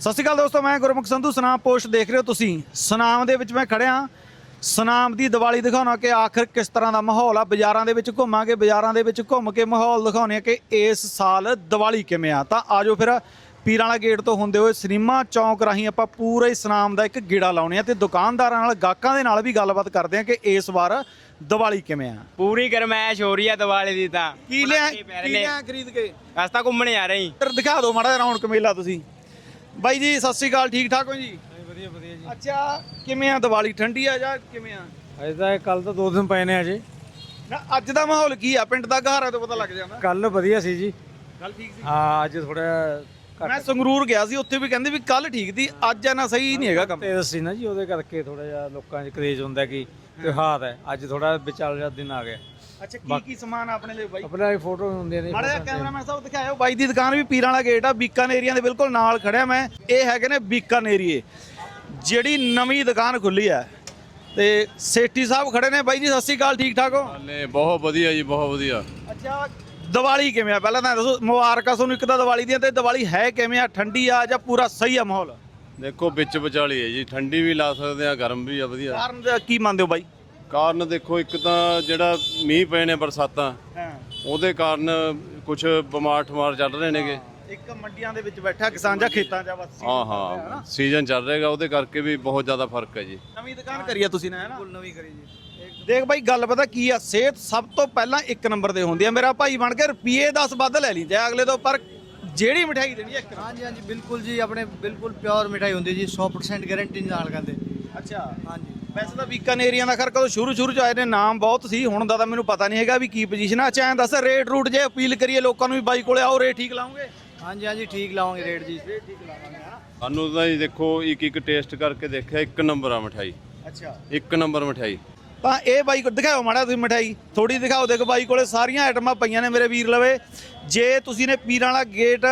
ਸਤਿ ਸ਼੍ਰੀ ਅਕਾਲ ਦੋਸਤੋ ਮੈਂ ਗੁਰਮੁਖ ਸੰਧੂ ਸਨਾਮ ਪੋਸਟ ਦੇਖ ਰਹੇ ਹੋ ਤੁਸੀਂ। ਸਨਾਮ ਦੇ ਵਿੱਚ ਮੈਂ ਖੜਿਆ। ਸਨਾਮ ਦੀ ਦੀਵਾਲੀ ਦਿਖਾਉਣਾ ਕਿ ਆਖਰ ਕਿਸ ਤਰ੍ਹਾਂ ਦਾ ਮਾਹੌਲ ਆ। ਬਾਜ਼ਾਰਾਂ ਦੇ ਵਿੱਚ ਘੁੰਮਾਂਗੇ ਬਾਜ਼ਾਰਾਂ ਦੇ ਵਿੱਚ ਘੁੰਮ ਕੇ ਮਾਹੌਲ ਦਿਖਾਉਣੇ ਆ ਕਿ ਇਸ ਸਾਲ ਦੀਵਾਲੀ ਕਿਵੇਂ ਆ। ਤਾਂ ਆਜੋ ਫਿਰ ਪੀਰਾਂ ਵਾਲਾ ਗੇਟ ਤੋਂ ਹੁੰਦੇ ਹੋਏ ਸਿਨੇਮਾ ਚੌਂਕ ਰਾਹੀਂ ਆਪਾਂ ਪੂਰੇ ਸਨਾਮ ਦਾ ਇੱਕ ਗੇੜਾ ਲਾਉਣੇ ਆ ਤੇ ਦੁਕਾਨਦਾਰਾਂ ਨਾਲ ਗਾਹਕਾਂ ਦੇ ਨਾਲ ਵੀ ਗੱਲਬਾਤ ਕਰਦੇ ਆ ਕਿ ਇਸ ਵਾਰ ਦੀਵਾਲੀ ਕਿਵੇਂ ਆ। ਪੂਰੀ ਗਰਮੈਸ਼ ਹੋ ਰਹੀ ਹੈ ਦੀਵਾਲੀ ਦੀ ਤਾਂ। ਕੀ ਲਿਆ ਕੀ। ਲਿਆ ਖਰੀਦ ਕੇ? ਅਸੀਂ ਤਾਂ ਘੁੰਮਣ ਜਾ ਰਹੇ ਹਾਂ। ਦਿਖਾ ਦਿਓ ਮਾੜਾ ਜਿਹਾ ਰੌਣਕ ਮੇਲਾ ਤੁਸੀਂ। ਬਾਈ ਜੀ ਸਤਿ ਸ਼੍ਰੀ ਅਕਾਲ ਠੀਕ ਠਾਕ ਹੋ ਜੀ? ਵਧੀਆ ਵਧੀਆ ਜੀ। ਅੱਛਾ ਕਿਵੇਂ ਆ ਦੀਵਾਲੀ? ਠੰਡੀ ਆ ਜਾਂ ਕਿਵੇਂ ਆ? ਅਜੇ ਤਾਂ ਕੱਲ ਤਾਂ ਦੋ ਦਿਨ ਪਏ ਨੇ ਅਜੇ। ਨਾ ਅੱਜ ਦਾ ਮਾਹੌਲ ਕੀ ਆ? ਪਿੰਡ ਦਾ ਘਾਰਾ ਤੋਂ ਪਤਾ ਲੱਗ ਜਾਂਦਾ। ਕੱਲ ਵਧੀਆ ਸੀ ਜੀ। ਗੱਲ ਠੀਕ ਸੀ। ਹਾਂ ਅੱਜ ਥੋੜਾ ਮੈਂ ਸੰਗਰੂਰ ਗਿਆ ਸੀ ਉੱਥੇ ਵੀ ਕਹਿੰਦੇ ਵੀ ਕੱਲ ਠੀਕ ਸੀ ਅੱਜ ਆ ਨਾ ਸਹੀ ਨਹੀਂ ਹੈਗਾ ਕੰਮ। ਤੇਜ਼ ਸੀ ਨਾ ਜੀ ਉਹਦੇ ਕਰਕੇ ਥੋੜਾ ਜਿਹਾ ਲੋਕਾਂ 'ਚ ਕਰੇਜ ਹੁੰਦਾ ਕਿ ਤਿਉਹਾਰ ਹੈ। ਅੱਜ ਥੋੜਾ ਵਿਚਾਲ ਜਿਹਾ ਦਿਨ ਆ ਗਿਆ ਅੱਛਾ ਕੀ ਕੀ ਸਮਾਨ ਆ ਆਪਣੇ ਲਈ ਬਾਈ? ਆਪਣਾ ਫੋਟੋ ਹੁੰਦੀਆਂ ਨੇ ਮਾੜਾ ਜਿਹਾ ਕੈਮਰਾਮੈਨ ਸਾਹਿਬ ਦਿਖਾਇਓ। ਬਾਈ ਦੀ ਦੁਕਾਨ ਵੀ ਪੀਰਾਂ ਵਾਲਾ ਗੇਟ ਆ ਬੀਕਾਨੇਰੀਆਂ ਦੇ ਬਿਲਕੁਲ ਨਾਲ ਖੜਿਆ ਮੈਂ। ਇਹ ਹੈਗੇ ਨੇ ਬੀਕਾਨੇਰੀਏ। ਜਿਹੜੀ ਨਵੀਂ ਦੁਕਾਨ ਖੁੱਲੀ ਆ। ਤੇ ਸੇਠੀ ਸਾਹਿਬ ਖੜੇ ਨੇ। ਬਾਈ ਜੀ ਸਤਿ ਸ਼੍ਰੀ ਅਕਾਲ ਠੀਕ ਠਾਕ ਹੋ? ਹਾਲੇ ਬਹੁਤ ਵਧੀਆ ਜੀ ਬਹੁਤ ਵਧੀਆ। ਅੱਛਾ ਦੀਵਾਲੀ ਕਿਵੇਂ ਆ? ਪਹਿਲਾਂ ਤਾਂ ਇਹ ਦੱਸੋ ਮੁਬਾਰਕਾਂ ਤੁਹਾਨੂੰ ਇੱਕ ਤਾਂ ਦੀਵਾਲੀ ਦੀਆਂ ਤੇ ਦੀਵਾਲੀ ਹੈ ਕਿਵੇਂ ਆ? ਠੰਡੀ ਆ ਜਾਂ ਪੂਰਾ ਸਹੀ ਆ ਮਾਹੌਲ? ਦੇਖੋ ਵਿੱਚ ਵਿਚਾਲੀ ਹੈ ਜੀ। ਠੰਡੀ ਵੀ ਲਾ ਸਕਦੇ ਆ ਗਰਮ ਵੀ ਆ ਵਧੀਆ। ਕਾਰਨ ਦਾ ਕੀ ਮੰਨਦੇ ਹੋ ਬਾਈ? ਕਾਰਨ ਦੇਖੋ ਇੱਕ ਤਾਂ ਜਿਹੜਾ ਮੀਂਹ ਪਏ ਨੇ ਬਰਸਾਤਾਂ ਹਾਂ। ਉਹਦੇ ਕਾਰਨ ਕੁਝ ਬਿਮਾਰ ਠਮਾਰ ਚੱਲ ਰਹੇ ਨੇਗੇ। ਇੱਕ ਮੰਡੀਆਂ ਦੇ ਵਿੱਚ ਬੈਠਾ ਕਿਸਾਨ ਜਾਂ ਖੇਤਾਂ ਆ ਬਸ ਹਾਂ ਹਾਂ ਸੀਜ਼ਨ ਚੱਲ ਰਿਹਾਗਾ ਉਹਦੇ ਕਰਕੇ ਵੀ ਬਹੁਤ ਜ਼ਿਆਦਾ ਫ਼ਰਕ ਹੈ ਜੀ। ਨਵੀਂ ਦੁਕਾਨ ਕਰੀ ਆ ਤੁਸੀਂ ਨੇ ਹੈ ਨਾ? ਨਵੀਂ ਕਰੀ ਜੀ। ਦੇਖ ਬਾਈ ਗੱਲ ਪਤਾ ਕੀ ਆ ਸਿਹਤ ਸਭ ਤੋਂ ਪਹਿਲਾਂ ਇੱਕ ਨੰਬਰ ਤੇ ਹੁੰਦੀ ਆ। ਮੇਰਾ ਭਾਈ ਬਣ ਕੇ ਰੁਪਏ 10 ਵੱਧ ਲੈ ਲਈ ਤੇ ਅਗਲੇ ਤੋਂ ਪਰ ਜਿਹੜੀ ਮਠਿਆਈ ਦੇਣੀ ਆ ਇੱਕ ਨੰਬਰ। ਹਾਂਜੀ ਹਾਂਜੀ ਬਿਲਕੁਲ ਜੀ ਆਪਣੇ ਬਿਲਕੁਲ ਪਿਓਰ ਮਿਠਾਈ ਹੁੰਦੀ ਜੀ 100% ਗਾਰੰਟੀ ਨਾਲ ਕਹਿੰਦੇ ਅੱਛਾ। ਹਾਂਜੀ। ਵੈਸੇ ਤਾਂ ਬੀਕਾਨੇਰੀਆਂ ਦਾ ਖਰ ਕਦੋਂ ਸ਼ੁਰੂ ਸ਼ੁਰੂ ਚ ਆਏ ਨੇ ਨਾਮ ਬਹੁਤ ਸੀ ਹੁਣ ਦਾ ਤਾਂ ਮੈਨੂੰ ਪਤਾ ਨਹੀਂ ਹੈਗਾ ਵੀ ਕੀ ਪੋਜੀਸ਼ਨ ਆ। ਚਾਹੇ ਦੱਸ ਰੇਟ ਰੂਟ ਜੇ ਅਪੀਲ ਕਰੀਏ ਲੋਕਾਂ ਨੂੰ ਵੀ ਬਾਈ ਕੋਲੇ ਆਓ ਰੇਟ ਠੀਕ ਲਾਉਂਗੇ? ਹਾਂਜੀ ਹਾਂਜੀ ਠੀਕ ਲਾਵਾਂਗੇ ਰੇਟ ਜੀ। ਸਾਨੂੰ ਤਾਂ ਜੀ ਦੇਖੋ ਇੱਕ ਇੱਕ ਟੇਸਟ ਕਰਕੇ ਦੇਖਿਆ ਇੱਕ ਨੰਬਰ ਆ ਮਠਾਈ ਅੱਛਾ। ਇੱਕ ਨੰਬਰ ਮਠਾਈ ਤਾਂ ਇਹ ਬਾਈ ਕੋ ਦਿਖਾਓ ਮਾੜਾ ਤੁਸੀਂ ਮਠਾਈ ਥੋੜੀ ਦਿਖਾਓ ਦੇਖੋ ਬਾਈ ਕੋਲੇ ਸਾਰੀਆਂ ਆਈਟਮਾਂ ਪਈਆਂ ਨੇ ਮੇਰੇ ਵੀਰ ਲਵੇ। ਜੇ ਤੁਸੀਂ ਨੇ ਪੀਰਾਂ ਵਾਲਾ ਗੇਟ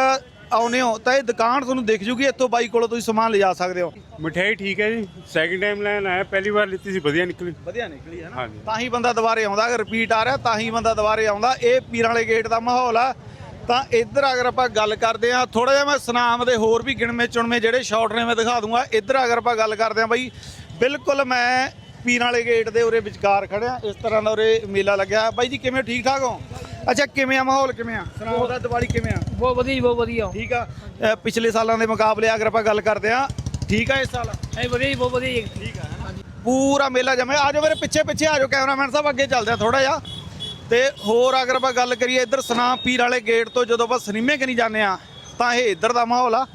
ਆਉਨੇ ਹੋ ਤਾਂ ਇਹ ਦੁਕਾਨ ਤੁਹਾਨੂੰ ਦਿਖ ਜੂਗੀ ਇੱਥੋਂ ਬਾਈ ਕੋਲੋਂ ਤੁਸੀਂ ਸਮਾਨ ਲਿਜਾ ਸਕਦੇ ਹੋ। ਮਠਿਆਈ ਠੀਕ ਹੈ ਜੀ ਸੈਕਿੰਡ ਟਾਈਮ ਲੈਣ ਆਇਆ ਪਹਿਲੀ ਵਾਰ ਲਿੱਤੀ ਸੀ ਵਧੀਆ ਨਿਕਲੀ। ਵਧੀਆ ਨਿਕਲੀ ਹੈ ਨਾ? ਹਾਂਜੀ। ਤਾਂ ਹੀ ਬੰਦਾ ਦੁਬਾਰੇ ਆਉਂਦਾ ਅਗਰ ਰਿਪੀਟ ਆ ਰਿਹਾ ਤਾਂ ਹੀ ਬੰਦਾ ਦੁਬਾਰੇ ਆਉਂਦਾ। ਇਹ ਪੀਰਾਂ ਵਾਲੇ ਗੇਟ ਦਾ ਮਾਹੌਲ ਆ। ਤਾਂ ਇੱਧਰ ਅਗਰ ਆਪਾਂ ਗੱਲ ਕਰਦੇ ਆ ਥੋੜਾ ਜਿਹਾ ਮੈਂ ਸੁਨਾਮ ਦੇ ਹੋਰ ਵੀ ਗਿਣਵੇਂ ਚੁਣਵੇਂ ਜਿਹੜੇ ਸ਼ਾਟ ਨੇ ਮੈਂ ਦਿਖਾ ਦੂੰਗਾ। ਇੱਧਰ ਅਗਰ ਆਪਾਂ ਗੱਲ ਕਰਦੇ ਆ ਬਾਈ ਬਿਲਕੁਲ ਮੈਂ ਪੀਰਾਂ ਵਾਲੇ ਗੇਟ ਦੇ ਉਰੇ ਵਿਚਕਾਰ ਖੜਿਆ ਇਸ ਤਰ੍ਹਾਂ ਦਾ ਉਰੇ ਮੇਲਾ ਲੱਗਿਆ। ਬਾਈ ਜੀ ਕਿਵੇਂ ਹੋ? ਠੀਕ ਠਾਕ ਹੋ? ਅੱਛਾ ਕਿਵੇਂ ਆ ਮਾਹੌਲ? ਕਿਵੇਂ ਆ? ਸੁਨਾਮ ਦਾ ਦੀਵਾਲੀ ਕਿਵੇਂ ਆ? ਬਹੁਤ ਵਧੀਆ ਜੀ, ਬਹੁਤ ਵਧੀਆ। ਠੀਕ ਆ। ਅ, ਪਿਛਲੇ ਸਾਲਾਂ ਦੇ ਮੁਕਾਬਲੇ ਅਗਰ ਆਪਾਂ ਗੱਲ ਕਰਦੇ ਆ ਠੀਕ ਆ ਇਸ ਸਾਲ? ਐ ਵਧੀਆ ਜੀ ਬਹੁਤ ਵਧੀਆ ਜੀ। ਠੀਕ ਆ ਪੂਰਾ ਮੇਲਾ ਜਮੇ ਆ ਜਾਓ ਮੇਰੇ ਪਿੱਛੇ ਪਿੱਛੇ ਆ ਜਾਓ। ਕੈਮਰਾਮੈਨ ਸਾਹਿਬ ਅੱਗੇ ਚੱਲਦੇ ਆ ਥੋੜਾ ਜਿਹਾ। ਤੇ ਹੋਰ ਅਗਰ ਆਪਾਂ ਗੱਲ ਕਰੀਏ ਇੱਧਰ ਸਨਾਮ ਪੀਰ ਵਾਲੇ ਗੇਟ ਤੋਂ ਜਦੋਂ ਆਪਾਂ ਸਿਨੇਮੇ ਕਨੀ ਜਾਂਦੇ ਆ ਤਾਂ ਇਹ ਇੱਧਰ ਦਾ ਮਾਹੌਲ ਆ।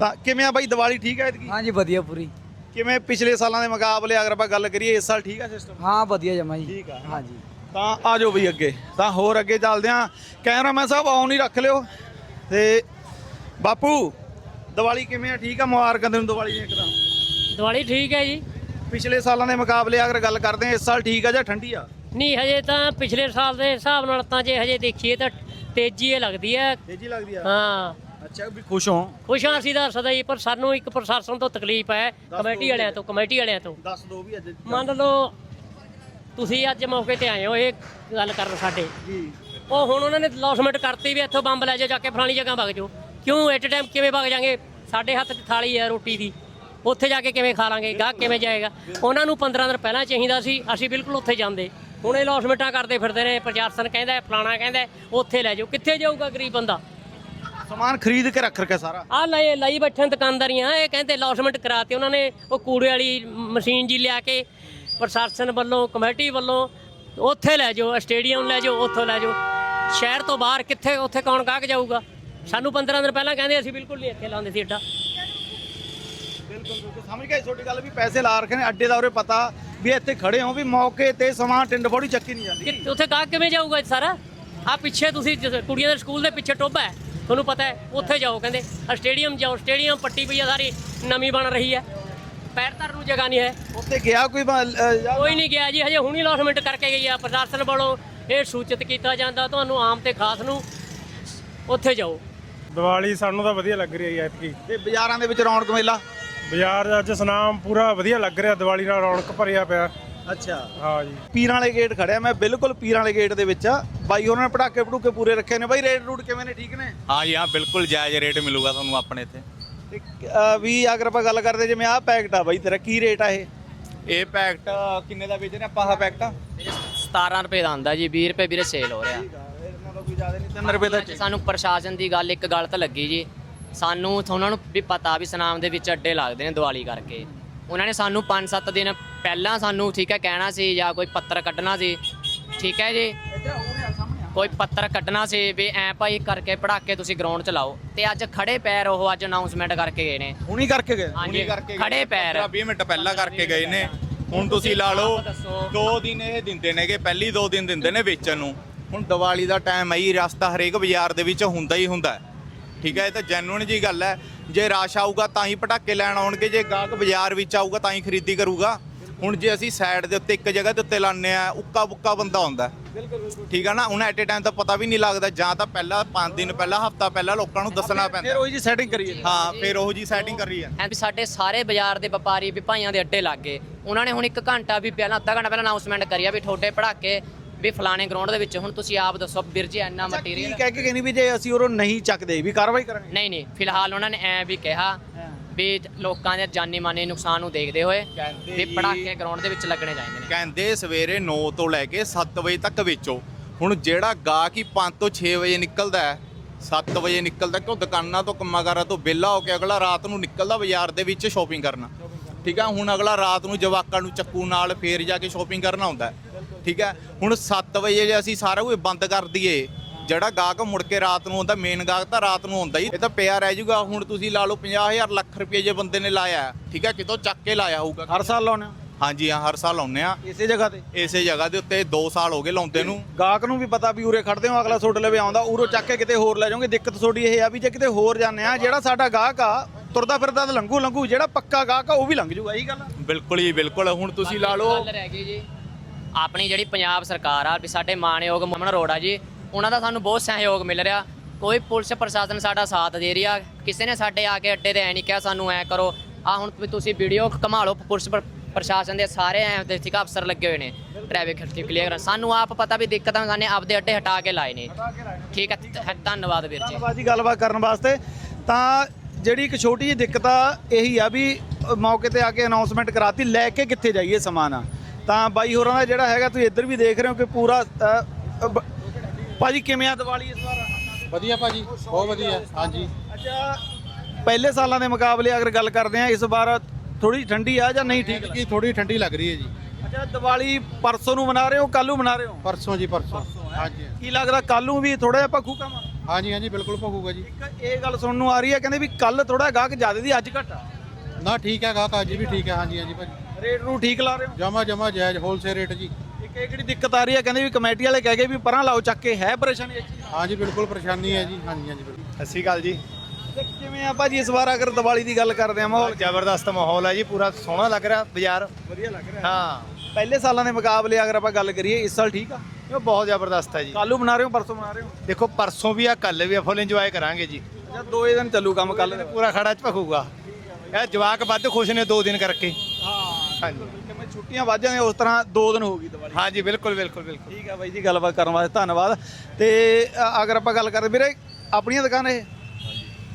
ਤਾਂ ਕਿਵੇਂ ਆ ਬਾਈ ਦੀਵਾਲੀ ਠੀਕ ਹੈ ਇਤਕੀ ਹਾਂਜੀ ਵਧੀਆ ਪੂਰੀ। ਕਿਵੇਂ ਪਿਛਲੇ ਸਾਲਾਂ ਦੇ ਮੁਕਾਬਲੇ ਅਗਰ ਆਪਾਂ ਗੱਲ ਕਰੀਏ ਇਸ ਸਾਲ ਠੀਕ ਆ ਸਿਸਟਮ ਹਾਂ ਵਧੀਆ ਜਮਾ ਜੀ। ਠੀਕ ਆ ਹਾਂਜੀ। ਤਾਂ ਆ ਜਾਓ ਬਈ ਅੱਗੇ। ਤਾਂ ਹੋਰ ਅੱਗੇ ਚੱਲਦੇ ਆ। ਕੈਮਰਾਮੈਨ ਸਾਹਿਬ ਆਨ ਹੀ ਰੱਖ ਲਿਓ। ਤੇ ਬਾਪੂ ਦੀਵਾਲੀ ਕਿਵੇਂ ਆ? ਠੀਕ ਆ? ਮੁਬਾਰਕਾਂ ਤੈਨੂੰ ਦੀਵਾਲੀ ਦੀਆਂ ਇੱਕਦਮ। ਦੀਵਾਲੀ ਠੀਕ ਹੈ ਜੀ। ਪਿਛਲੇ ਸਾਲਾਂ ਦੇ ਮੁਕਾਬਲੇ ਅਗਰ ਗੱਲ ਕਰਦੇ ਆ ਇਸ ਸਾਲ ਠੀਕ ਆ ਜਾਂ ਠੰਡੀ ਆ? ਨਹੀਂ ਹਜੇ ਤਾਂ ਪਿਛਲੇ ਸਾਲ ਦੇ ਹਿਸਾਬ ਨਾਲ ਤਾਂ ਜੇ ਹਜੇ ਦੇਖੀਏ ਤਾਂ ਤੇਜ਼ੀ ਇਹ ਲੱਗਦੀ ਹੈ ਤੇਜ਼ੀ ਲੱਗਦੀ ਆ? ਹਾਂ। ਅੱਛਾ ਵੀ ਖੁਸ਼ ਹੋ? ਖੁਸ਼ ਹਾਂ ਅਸੀਂ ਤਾਂ ਸਦਾ ਹੀ ਪਰ ਸਾਨੂੰ ਇੱਕ ਪ੍ਰਸ਼ਾਸਨ ਤੋਂ ਤਕਲੀਫ ਹੈ ਕਮੇਟੀ ਵਾਲਿਆਂ ਤੋਂ ਕਮੇਟੀ ਵਾਲਿਆਂ ਤੋਂ। ਦੱਸ ਦੋ ਵੀ ਅੱਜ। ਮੰਨ ਲਓ ਤੁਸੀਂ ਅੱਜ ਮੌਕੇ ਤੇ ਆਏ ਹੋ ਇਹ ਗੱਲ ਕਰਨ ਸਾਡੇ। ਜੀ। ਉਹ ਹੁਣ ਉਹਨਾਂ ਨੇ ਲੌਸਮੈਂਟ ਕਰਤੀ ਵੀ ਇੱਥੋਂ ਬੰਬ ਲੈ ਜਾਓ ਜਾ ਕੇ ਫਲਾਣੀ ਜਗ੍ਹਾ ਵਗ ਜਾਓ। ਕਿਉਂ ਐਟ ਟਾਈਮ ਕਿਵੇਂ ਵਗ ਜਾਾਂਗੇ? ਸਾਡੇ ਹੱਥ 'ਚ ਥਾਲੀ ਹੈ ਰੋਟੀ ਦੀ। ਉੱਥੇ ਜਾ ਕੇ ਕਿਵੇਂ ਖਾ ਲਾਂਗੇ? ਗਾਹਕ ਕਿਵੇਂ ਜਾਏਗਾ? ਉਹਨਾਂ ਨੂੰ 15 ਦਿਨ ਪਹਿਲਾਂ ਚਾਹੀਦਾ ਸੀ ਅਸੀਂ ਬਿਲਕੁਲ ਉੱਥੇ ਜਾਂਦੇ। ਹੁਣ ਇਹ ਲੌਸਮੈਂਟਾਂ ਕਰਦੇ ਫਿਰਦੇ ਨੇ ਪ੍ਰਸ਼ਾਸਨ ਕਹਿੰਦਾ ਫਲਾਣਾ ਕਹਿੰਦਾ ਉੱਥੇ ਲੈ ਜਾਓ। ਕਿੱਥੇ ਜਾਊਗਾ ਗਰੀਬ ਬੰਦਾ? ਸਮਾਨ ਖਰੀਦ ਕੇ ਰੱਖ ਰਖਿਆ ਸਾਰਾ। ਆ ਲਈ ਲਈ ਬੈਠੇ ਦੁਕਾਨਦਾਰੀਆਂ ਇਹ ਕਹਿੰਦੇ ਲੌਸਮੈਂਟ ਕਰਾਤੇ ਉਹਨਾਂ ਨੇ। ਉਹ ਕੂੜੇ ਵਾਲੀ ਮਸ਼ੀਨ ਜੀ ਲਿਆ ਕੇ ਪ੍ਰਸ਼ਾਸਨ ਵੱਲੋਂ ਕਮੇਟੀ ਵੱਲੋਂ ਉੱਥੇ ਲੈ ਜਾਓ ਸਟੇਡੀਅਮ ਲੈ ਜਾਓ ਉੱਥੋਂ ਲੈ ਜਾਓ। ਸ਼ਹਿਰ ਤੋਂ ਬਾਹਰ ਕਿੱਥੇ ਉੱਥੇ ਕੌਣ ਗਾਹਕ ਜਾਊਗਾ? ਸਾਨੂੰ 15 ਦਿਨ ਪਹਿਲਾਂ ਕਹਿੰਦੇ ਅਸੀਂ ਬਿਲਕੁਲ ਨਹੀਂ ਇੱਥੇ ਲਾਉਂਦੇ ਸੀ ਬਿਲਕੁਲ ਬਿਲਕੁਲ। ਸਮਝ ਗਏ ਤੁਹਾਡੀ ਗੱਲ ਵੀ ਪੈਸੇ ਲਾ ਰੱਖੇ ਨੇ ਅੱਡੇ ਦਾ ਉਰੇ ਪਤਾ ਵੀ ਇੱਥੇ ਖੜੇ ਹੋ ਵੀ ਮੌਕੇ ਤੇ ਸਮਾਨ ਟਿੰਡ ਫੋੜੀ ਚੱਕੀ ਨਹੀਂ ਜਾਂਦੀ। ਕਿ ਉੱਥੇ ਗਾਹਕ ਕਿਵੇਂ ਜਾਊਗਾ ਸਾਰਾ? ਆ ਪਿੱਛੇ ਤੁਸੀਂ ਕੁੜੀਆਂ ਦੇ ਸਕੂਲ ਦੇ ਪਿੱਛੇ ਟੋਭਾ ਹੈ ਤੁਹਾਨੂੰ ਪਤਾ ਹੈ ਉੱਥੇ ਜਾਓ ਕਹਿੰਦੇ ਸਟੇਡੀਅਮ ਜਾਓ ਸਟੇਡੀਅਮ ਪੱਟੀ ਪਈ ਆ ਸਾਰੀ ਨਵੀਂ ਬਣ ਰਹੀ ਹੈ। ਪੈਰ ਧਰਨ ਨੂੰ ਜਗ੍ਹਾ ਨਹੀਂ ਹੈ। ਉੱਥੇ ਗਿਆ ਕੋਈ ਬ- ਅ, ਜਾਂ- ਕੋਈ ਨਹੀਂ ਗਿਆ ਜੀ ਹਜੇ ਹੁਣੀ ਅਲਾਟਮੈਂਟ ਕਰਕੇ ਗਈ ਆ। ਪ੍ਰਸ਼ਾਸਨ ਵੱਲੋਂ ਇਹ ਸੂਚਿਤ ਕੀਤਾ ਜਾਂਦਾ ਤੁਹਾਨੂੰ ਆਮ ਤੇ ਖਾਸ ਨੂੰ ਉੱਥੇ ਜਾਓ। ਦੀਵਾਲੀ ਸਾਨੂੰ ਤਾਂ ਵਧੀਆ ਲੱਗ ਰਹੀ ਹੈ ਐਤਕੀ। ਤੇ ਬਾਜ਼ਾਰਾਂ ਦੇ ਵਿੱਚ ਰੌਣਕ ਮੇਲਾ? ਬਾਜ਼ਾਰ ਦਾ ਅੱਜ ਸਨਾਮ ਪੂਰਾ ਵਧੀਆ ਲੱਗ ਰਿਹਾ ਦੀਵਾਲੀ ਨਾਲ ਰੌਣਕ ਭਰਿਆ ਪਿਆ। ਅੱਛਾ। ਹਾਂ ਜੀ। ਪੀਰਾਂ ਵਾਲੇ ਗੇਟ ਖੜਿਆ ਮੈਂ ਬਿਲਕੁਲ ਪੀਰਾਂ ਵਾਲੇ ਗੇਟ ਦੇ ਵਿੱਚ ਆ। ਬਾਈ ਉਹਨਾਂ ਨੇ ਪਟਾਕੇ ਪਟੂਕੇ ਪੂਰੇ ਰੱਖੇ ਨੇ। ਬਾਈ ਰੇਟ ਰੂਟ ਕਿਵੇਂ ਨੇ? ਠੀਕ ਨੇ? ਹਾਂ ਜੀ ਹਾਂ ਬਿਲਕੁਲ ਜਾਇਜ਼ ਰੇਟ ਮਿਲੂਗਾ ਤੁਹਾਨੂੰ ਆਪਣੇ ਇੱਥੇ। ਤੇ ਵੀ ਅਗਰ ਆਪਾਂ ਗੱਲ ਕਰਦੇ ਜਿਵੇਂ ਆਹ ਪੈਕਟ ਆ ਬਾਈ ਤੇਰਾ ਕੀ ਰੇਟ ਆ ਇਹ? ਇਹ ਪੈਕਟ ਕਿੰਨੇ ਦਾ ਵੇਚ ਰਹੇ ਆਪਾਂ ਆਹ ਪੈਕਟ 17 ਰੁਪਏ ਦਾ ਆਂਦਾ ਜੀ 20 ਰੁਪਏ ਵੀਰੇ ਸੇਲ ਹੋ ਰਿਹਾ। ਇਹਨਾਂ ਦਾ ਕੋਈ ਜ਼ਿਆਦਾ ਨਹੀਂ 3 ਰੁਪਏ ਦਾ ਅੱਜ ਸਾਨੂੰ ਪ੍ਰਸ਼ਾਸਨ ਦੀ ਗੱਲ ਇੱਕ ਗਲਤ ਲੱਗੀ ਜੀ। ਸਾਨੂੰ ਉਹਨਾਂ ਨੂੰ ਵੀ ਪਤਾ ਵੀ ਸਨਾਮ ਦੇ ਵਿੱਚ ਅੱਡੇ ਲੱਗਦੇ ਨੇ ਦੀਵਾਲੀ ਕਰਕੇ। ਉਹਨਾਂ ਨੇ ਸਾਨੂੰ 5-7 ਦਿਨ ਪਹਿਲਾਂ ਸਾਨੂੰ ਠੀਕ ਹੈ ਕਹਿਣਾ ਸੀ ਜਾਂ ਕੋਈ ਪੱਤਰ ਕੱਢਣਾ ਸੀ। ਠੀਕ ਹੈ ਜੀ। ਕੋਈ ਪੱਤਰ ਕੱਢਣਾ ਸੀ ਵੀ ਐ ਭਾਈ ਕਰਕੇ ਪੜਾਕੇ ਤੁਸੀਂ ਗਰਾਊਂਡ ਚ ਲਾਓ। ਤੇ ਅੱਜ ਖੜੇ ਪੈਰ ਉਹ ਅੱਜ ਅਨਾਉਂਸਮੈਂਟ ਕਰਕੇ ਗਏ ਨੇ। ਹੁਣੀ ਕਰਕੇ ਗਏ? ਹਾਂਜੀ ਕਰਕੇ ਖੜੇ ਪੈਰ। 20 ਮਿੰਟ ਪਹਿਲਾਂ ਕਰਕੇ ਗਏ ਨੇ। ਹੁਣ ਤੁਸੀਂ ਲਾ ਲਓ। ਦੋ ਦਿਨ ਇਹ ਦਿੰਦੇ ਨੇਗੇ ਪਹਿਲੀ ਦੋ ਦਿਨ ਦਿੰਦੇ ਨੇ ਵੇਚਣ ਨੂੰ। ਹੁਣ ਦੀਵਾਲੀ ਦਾ ਟਾਈਮ ਆਈ ਰਸਤਾ ਹਰੇਕ ਬਾਜ਼ਾਰ ਦੇ ਵਿੱਚ ਹੁੰਦਾ ਹੀ ਹੁੰਦਾ। ਠੀਕ ਹੈ ਇਹ ਤਾਂ ਜੈਨੂਇਨ ਜੀ ਗੱਲ ਹੈ। ਜੇ ਰਾਸ਼ ਆਊਗਾ ਤਾਂ ਹੀ ਪਟਾਕੇ ਲੈਣ ਆਉਣਗੇ ਜੇ ਗਾਹਕ ਬਾਜ਼ਾਰ ਵਿੱਚ ਆਊਗਾ ਤਾਂ ਹੀ ਖਰੀਦੀ ਕਰੂਗਾ। ਹੁਣ ਜੇ ਅਸੀਂ ਸਾਈਡ ਦੇ ਉੱਤੇ ਇੱਕ ਜਗ੍ਹਾ ਦੇ ਉੱਤੇ ਲਾਉਂਦੇ ਆ ਉੱਕਾ ਬੁੱਕਾ ਬੰਦਾ ਆਉਂਦਾ ਠੀਕ ਆ ਨਾ? ਹੁਣ ਐਟ ਏ ਟਾਈਮ ਤਾਂ ਪਤਾ ਵੀ ਨਹੀਂ ਲੱਗਦਾ ਜਾਂ ਤਾਂ ਪਹਿਲਾਂ 5 ਦਿਨ ਪਹਿਲਾਂ ਹਫਤਾ ਪਹਿਲਾਂ ਲੋਕਾਂ ਨੂੰ ਦੱਸਣਾ ਫਿਰ ਪੈਂਦਾ। ਉਹੀ ਜੀ ਸੈਟਿੰਗ ਕਰੀਏ। ਹਾਂ ਫਿਰ ਉਹੋ ਜੀ ਸੈਟਿੰਗ ਕਰੀ ਹੈ ਐਂ ਵੀ ਸਾਡੇ ਸਾਰੇ ਬਾਜ਼ਾਰ ਦੇ ਵਪਾਰੀ ਵੀ ਭਾਈਆਂ ਦੇ ਅੱਡੇ ਲੱਗ ਗਏ। ਉਹਨਾਂ ਨੇ ਹੁਣ ਇੱਕ ਘੰਟਾ ਵੀ ਪਹਿਲਾਂ ਅੱਧਾ ਘੰਟਾ ਪਹਿਲਾਂ ਅਨਾਉਂਸਮੈਂਟ ਕਰੀ ਆ ਵੀ ਤੁਹਾਡੇ ਪੜਾਕੇ ਵੀ ਫਲਾਣੇ ਗਰਾਊਂਡ ਦੇ ਵਿੱਚ ਹੁਣ ਤੁਸੀਂ ਆਪ ਦੱਸੋ ਵੀਰ ਜੀ ਇੰਨਾ ਕੀ ਮਟੀਰੀਅਲ ਕਹਿ ਕੇ ਕਹਿੰਦੀ ਵੀ ਜੇ ਅਸੀਂ ਉਹ ਨਹੀਂ ਚੱਕਦੇ ਵੀ ਕਾਰਵਾਈ ਕਰਾਂਗੇ? ਨਹੀਂ ਨਹੀਂ ਫਿਲਹਾਲ ਉਹਨਾਂ ਨੇ ਐ ਵੀ ਕਿਹਾ ਵੀ ਲੋਕਾਂ ਦੇ ਜਾਨੀ ਮਾਨੀ ਨੁਕਸਾਨ ਨੂੰ ਦੇਖਦੇ ਹੋਏ ਕਹਿੰਦੇ ਵੀ ਜੀ- ਪੜਾਕੇ ਗਰਾਊਂਡ ਦੇ ਵਿੱਚ ਲੱਗਣੇ ਚਾਹੀਦੇ ਨੇ। ਕਹਿੰਦੇ ਸਵੇਰੇ 9 ਤੋਂ ਲੈ ਕੇ 7 ਵਜੇ ਤੱਕ ਵੇਚੋ। ਹੁਣ ਜਿਹੜਾ ਗਾਹਕ ਹੀ 5 ਤੋਂ 6 ਵਜੇ ਨਿਕਲਦਾ ਹੈ 7 ਵਜੇ ਨਿਕਲਦਾ ਕਿਉਂ ਦੁਕਾਨਾਂ ਤੋਂ ਕੰਮਾਂਕਾਰਾਂ ਤੋਂ ਵਿਹਲਾ ਹੋ ਕੇ ਅਗਲਾ ਰਾਤ ਨੂੰ ਨਿਕਲਦਾ ਬਾਜ਼ਾਰ ਦੇ ਵਿੱਚ ਸ਼ਾਪਿੰਗ ਕਰਨ। ਠੀਕ ਹੈ ਹੁਣ ਅਗਲਾ ਰਾਤ ਨੂੰ ਜਵਾਕਾਂ ਨੂੰ ਚੱਕੂ ਨਾਲ ਫੇਰ ਜਾ ਕੇ ਸ਼ਾਪਿੰਗ ਕਰਨ ਆਉਂਦਾ ਹੈ। ਠੀਕ ਹੈ ਹੁਣ 7 ਵਜੇ ਜੇ ਅਸੀਂ ਸਾਰਾ ਕੁਝ ਬੰਦ ਕਰ ਦਈਏ ਜਿਹੜਾ ਗਾਹਕ ਮੁੜ ਕੇ ਰਾਤ ਨੂੰ ਆਉਂਦਾ ਮੇਨ ਗਾਹਕ ਤਾਂ ਰਾਤ ਨੂੰ ਆਉਂਦਾ ਹੀ। ਇਹ ਤਾਂ ਪਿਆ ਰਹਿ ਜਾਊਗਾ ਹੁਣ ਤੁਸੀਂ ਲਾ ਲਓ 50000 ਲੱਖ ਰੁਪਏ ਜੇ ਬੰਦੇ ਨੇ ਲਾਇਆ। ਠੀਕ ਹੈ ਕਿਤੋਂ ਚੱਕ ਕੇ ਲਾਇਆ ਹੋਊਗਾ। ਹਰ ਸਾਲ ਲਾਉਣੇ ਹਾਂਜੀ ਹਾਂ ਹਰ ਸਾਲ ਆਉਂਦੇ ਆ ਇਸੇ ਜਗ੍ਹਾ ਤੇ? ਇਸੇ ਜਗ੍ਹਾ ਦੇ ਉੱਤੇ 2 ਸਾਲ ਹੋ ਗਏ ਲਾਉਂਦੇ ਨੂੰ। ਗਾਹਕ ਨੂੰ ਵੀ ਪਤਾ ਵੀ ਉਰੇ ਖੜਦੇ ਹੋ ਅਗਲਾ ਤੁਹਾਡੇ ਲਵੇ ਆਉਂਦਾ। ਉਰੋਂ ਚੱਕ ਕੇ ਕਿਤੇ ਹੋਰ ਲੈ ਜਾਓਗੇ। ਦਿੱਕਤ ਤੁਹਾਡੀ ਇਹ ਆ ਵੀ ਜੇ ਕਿਤੇ ਹੋਰ ਜਾਂਦੇ ਆ ਜਿਹੜਾ ਸਾਡਾ ਗਾਹਕ ਆ ਤੁਰਦਾ ਫਿਰਦਾ ਤਾਂ ਲੰਘੂ ਲੰਘੂ ਜਿਹੜਾ ਪੱਕਾ ਗਾਹਕ ਆ ਉਹ ਵੀ ਲੰਘ ਜੂਗਾ ਇਹੀ ਗੱਲ ਆ। ਬਿਲਕੁਲ ਹੀ ਬਿਲਕੁਲ। ਹੁਣ ਤੁਸੀਂ ਲਾ ਲਓ। ਗੱਲ ਰਹਿ ਗਈ ਜੀ। ਆਪਣੀ ਜਿਹੜੀ ਪੰਜਾਬ ਸਰਕਾਰ ਆ ਵੀ ਸਾਡੇ ਮਾਣਯੋਗ ਮਮਨ ਅਰੋੜਾ ਜੀ ਉਹਨਾਂ ਦਾ ਸਾਨੂੰ ਬਹੁਤ ਸਹਿਯੋਗ ਮਿਲ ਰਿਹਾ। ਕੋਈ ਪੁਲਿਸ ਪ੍ਰਸ਼ਾਸਨ ਸਾਡਾ ਸਾਥ ਦੇ ਰਹੀ। ਕਿਸੇ ਨੇ ਸਾਡੇ ਆ ਕੇ ਅੱਡੇ ਤੇ ਐ ਨਹੀਂ ਕਿਹਾ ਸਾਨੂੰ ਐ ਕਰੋ। ਆ ਹੁਣ ਵੀ ਤੁਸੀਂ ਵੀਡੀਓ ਕਮਾ ਲਓ ਪੁਲਿਸ ਪ੍ਰ- ਪ੍ਰਸ਼ਾਸਨ ਦੇ ਸਾਰੇ ਐ ਦੇ ਠੀਕ ਅਫਸਰ ਲੱਗੇ ਹੋਏ ਨੇ। ਟ੍ਰੈਫਿਕ ਕਲੀਅਰ ਸਾਨੂੰ ਆਪ ਪਤਾ ਵੀ ਦਿੱਕਤਾਂ ਸਾਨੇ ਆਪਦੇ ਅੱਡੇ ਹਟਾ ਕੇ ਲਾਏ ਨੇ। ਠੀਕ ਹੈ ਧੰਨਵਾਦ ਵੀਰ ਜੀ। ਧੰਨਵਾਦ ਜੀ ਗੱਲਬਾਤ ਕਰਨ ਵਾਸਤੇ। ਤਾਂ ਜਿਹੜੀ ਇੱਕ ਛੋਟੀ ਜਿਹੀ ਦਿੱਕਤ ਆ ਇਹੀ ਆ ਵੀ ਮੌਕੇ ਤੇ ਆ ਕੇ ਅਨਾਉਂਸਮੈਂਟ ਕਰਾਤੀ ਲੈ ਕੇ ਕਿੱਥੇ ਜਾਈਏ ਸਮਾਨ? ਆ ਤਾਂ ਬਾਈ ਹੋਰਾਂ ਦਾ ਜਿਹੜਾ ਹੈਗਾ ਤੁਸੀਂ ਇੱਧਰ ਵੀ ਦੇਖ ਰਹੇ ਹੋ ਕਿ ਪੂਰਾ ਭਾਜੀ ਕਿਵੇਂ ਆ ਦੀਵਾਲੀ ਇਸ ਵਾਰ? ਵਧੀਆ ਭਾਜੀ ਬਹੁਤ ਵਧੀਆ ਹਾਂਜੀ। ਅੱਛਾ ਪਹਿਲੇ ਸਾਲਾਂ ਦੇ ਮੁਕਾਬਲੇ ਅਗਰ ਗੱਲ ਕਰਦੇ ਆ ਇਸ ਵਾਰ ਥੋੜੀ ਠੰਡੀ ਆ ਜਾਂ ਨਹੀਂ ਠੀਕ? ਕੀ ਥੋੜੀ ਠੰਡੀ ਲੱਗ ਰਹੀ ਹੈ ਜੀ। ਅੱਛਾ ਦੀਵਾਲੀ ਪਰਸੋਂ ਨੂੰ ਮਨਾ ਰਹੇ ਹੋ ਕੱਲ ਨੂੰ ਮਨਾ ਰਹੇ ਹੋ? ਪਰਸੋਂ ਜੀ ਪਰਸੋਂ। ਹਾਂਜੀ। ਕੀ ਲੱਗਦਾ ਕੱਲ ਨੂੰ ਵੀ ਥੋੜਾ ਜਿਹਾ ਭੱਖੂ ਕੰਮ ਹਾਂਜੀ ਹਾਂਜੀ ਬਿਲਕੁਲ ਭੋਗੂਗਾ ਜੀ। ਇੱਕ ਇਹ ਗੱਲ ਸੁਣਨ ਨੂੰ ਆ ਰਹੀ ਹੈ ਕਹਿੰਦੇ ਵੀ ਕੱਲ ਥੋੜਾ ਗਾਹਕ ਜ਼ਿਆਦਾ ਦੀ ਅੱਜ ਘਟਾ ਨਾ ਠੀਕ ਹੈ ਗਾਹਕ ਅੱਜ ਵੀ ਠੀਕ ਹੈ ਹਾਂਜੀ ਹਾਂਜੀ ਭਾਜੀ। ਰੇਟ ਨੂੰ ਠੀਕ ਲਾ ਰਹੇ ਹੋ? ਜਮਾ ਜਮਾ ਜਾਇਜ਼ ਹੋਲਸੇਲ ਰੇਟ ਜੀ। ਇਹ ਕਿਹੜੀ ਦਿੱਕਤ ਆ ਰਹੀ ਹੈ? ਕਹਿੰਦੇ ਵੀ ਕਮੇਟੀ ਵਾਲੇ ਕਹਿ ਗਏ ਵੀ ਪਰਾਂ ਲਾਓ ਚੱਕ ਕੇ ਹੈ ਪਰੇਸ਼ਾਨੀ ਇਹ ਚੀਜ਼ ਹਾਂਜੀ ਬਿਲਕੁਲ ਪਰੇਸ਼ਾਨੀ ਹੈ ਜੀ। ਹਾਂਜੀ ਹਾਂਜੀ ਬਿਲਕੁਲ। ਸਤਿ ਸ਼੍ਰੀ ਅਕਾਲ ਜੀ। ਤੇ ਕਿਵੇਂ ਆ ਭਾਜੀ? ਇਸ ਵਾਰ ਅਗਰ ਦੀਵਾਲੀ ਦੀ ਗੱਲ ਕਰਦੇ ਆ ਮਾਹੌਲ। ਜ਼ਬਰਦਸਤ ਮਾਹੌਲ ਹੈ ਜੀ ਪੂਰਾ ਸੋਹਣਾ ਲੱਗ ਰਿਹਾ ਬਾਜ਼ਾਰ। ਵਧੀਆ ਲੱਗ ਰਿਹਾ। ਹਾਂ। ਪਹਿਲੇ ਸਾਲਾਂ ਦੇ ਮੁਕਾਬਲੇ ਅਗਰ ਆਪਾਂ ਗੱਲ ਕਰੀਏ ਇਸ ਸਾਲ ਠੀਕ ਆ? ਇਹ ਬਹੁਤ ਜ਼ਬਰਦਸਤ ਹੈ ਜੀ। ਕੱਲੂ ਬਣਾ ਰਹੇ ਹੋ ਪਰਸੋਂ ਬਣਾ ਰਹੇ ਹੋ? ਦੇਖੋ ਪਰਸੋਂ ਵੀ ਆ ਕੱਲ ਵੀ ਆ ਫੁੱਲ ਇੰਜੋਏ ਕਰਾਂਗੇ ਜੀ। ਜਾਂ ਦੋ ਹੀ ਦਿਨ ਚੱਲੂ ਕੰਮ ਕੱਲ ਪੂਰਾ ਖੜਾ ਚ ਭਖੂਗਾ ਇਹ ਜਵਾਕ ਵੱਧ ਖੁਸ਼ ਨੇ ਦੋ ਦਿਨ ਕਰਕੇ। ਹਾਂ। ਹਾਂਜੀ। ਛੁੱਟੀਆਂ ਵੱਜ ਜਾਂਦੀਆਂ ਉਸ ਤਰ੍ਹਾਂ ਦੋ ਦਿਨ ਹੋ ਗਈ ਦੀਵਾਲੀ। ਹਾਂਜੀ ਬਿਲਕੁਲ ਬਿਲਕੁਲ ਬਿਲਕੁਲ। ਠੀਕ ਆ ਬਾਈ ਜੀ ਗੱਲਬਾਤ ਕਰਨ ਵਾਸਤੇ ਧੰਨਵਾਦ। ਤੇ ਅ, ਅਗਰ ਆਪਾਂ ਗੱਲ ਕਰਦੇ ਵੀਰੇ ਆਪਣੀਆਂ ਦੁਕਾਨਾਂ ਇਹ?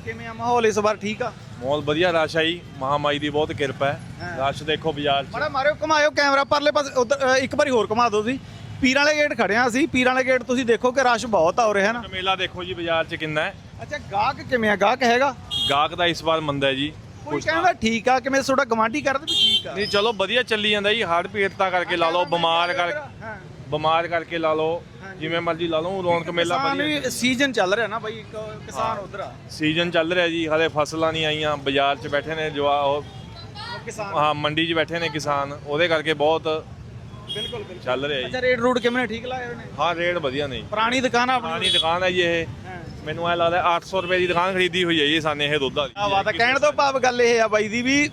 ਕਿਵੇਂ ਆ ਮਾਹੌਲ ਇਸ ਵਾਰ ਠੀਕ ਆ? ਮੌਲ ਵਧੀਆ ਰਸ਼ ਆਈ ਮਹਾਮਾਈ ਦੀ ਬਹੁਤ ਕਿਰਪਾ ਹੈ। ਰਸ਼ ਦੇਖੋ ਬਾਜ਼ਾਰ 'ਚ। ਮਾੜਾ ਮਾਰਿਓ ਘਮਾਇਓ ਕੈਮਰਾ ਪਰਲੇ ਪਾਸੇ ਉਧਰ ਇੱਕ ਵਾਰੀ ਹੋਰ ਘੁਮਾ ਦਿਓ ਤੁਸੀਂ। ਪੀਰਾਂ ਵਾਲੇ ਗੇਟ ਖੜਿਆ ਸੀ ਪੀਰਾਂ ਵਾਲੇ ਗੇਟ ਤੁਸੀਂ ਦੇਖੋ ਕਿ ਰਸ਼ ਬਹੁਤ ਆ ਰਿਹਾ ਨਾ ਮੇਲਾ ਦੇਖੋ ਜੀ ਬਾਜ਼ਾਰ 'ਚ ਕਿੰਨਾ ਹੈ। ਅੱਛਾ ਗਾਹਕ ਕਿਵੇਂ ਆ? ਗਾਹਕ ਹੈਗਾ? ਗਾਹਕ ਦਾ ਇਸ ਵਾਰ ਮੰਦਾ ਹੈ ਜੀ। ਕੋਈ ਕਹਿੰਦਾ ਠੀਕ ਆ ਕਿਵੇਂ ਤੁਹਾਡਾ ਗਵਾਂਢੀ ਕਰਦੇ ਵੀ ਠੀਕ ਆ। ਨਹੀਂ ਚਲੋ ਵਧੀਆ ਚੱਲੀ ਜਾਂਦਾ ਜੀ ਹੜ ਪੀੜਤਾ ਕਰਕੇ ਲਾ ਲਓ ਬਿਮਾਰ ਕਰ ਹਾਂ। ਬਿਮਾਰ ਕਰਕੇ ਲਾ ਲਓ ਜਿਵੇਂ ਮਰਜ਼ੀ ਲਾ ਲਓ ਰੌਣਕ ਮੇਲਾ ਕਿਸਾਨ ਵਧੀਆ। ਵੀ ਸੀਜ਼ਨ ਚੱਲ ਰਿਹਾ ਨਾ ਬਾਈ ਇੱਕ ਕਿਸਾਨ ਉਧਰ ਆ। ਸੀਜ਼ਨ ਚੱਲ ਰਿਹਾ ਜੀ ਹਲੇ ਫਸਲਾਂ ਨਹੀਂ ਆਈਆਂ ਬਾਜ਼ਾਰ 'ਚ ਬੈਠੇ ਨੇ ਜੋ ਆ ਉਹ ਕਿਸਾਨ। ਹਾਂ ਮੰਡੀ 'ਚ ਬੈਠੇ ਨੇ ਕਿਸਾਨ ਉਹਦੇ ਕਰਕੇ ਬਹੁਤ ਬਿਲਕੁਲ ਬਿਲਕੁਲ। ਚੱਲ ਰਿਹਾ ਜੀ। ਅੱਛਾ ਰੇਟ ਰੂਟ ਕਿਵੇਂ ਨੇ? ਠੀਕ ਲਾਏ ਹੋਏ ਨੇ? ਹਾਂ ਰੇਟ ਵਧੀਆ ਨੇ ਜੀ। ਪੁਰਾਣੀ ਦੁਕਾਨ ਆ ਪੁਰਾਣੀ ਦੁਕਾਨ ਹੈ ਜੀ ਇਹ। ਮੈਨੂੰ ਐ ਲੱਗਦਾ 800 ਰੁਪਏ ਦੀ ਦੁਕਾਨ ਖਰੀਦੀ ਹੋਈ ਹੈ ਜੀ ਸਾਨੇ ਇਹ ਦੁੱਧ ਵਾਲੀ। ਆ ਬਾਤ ਆ। ਕਹਿਣ ਤੋਂ ਭਾਵ ਗੱਲ ਇਹ ਆ ਬਾਈ ਦੀ ਵੀ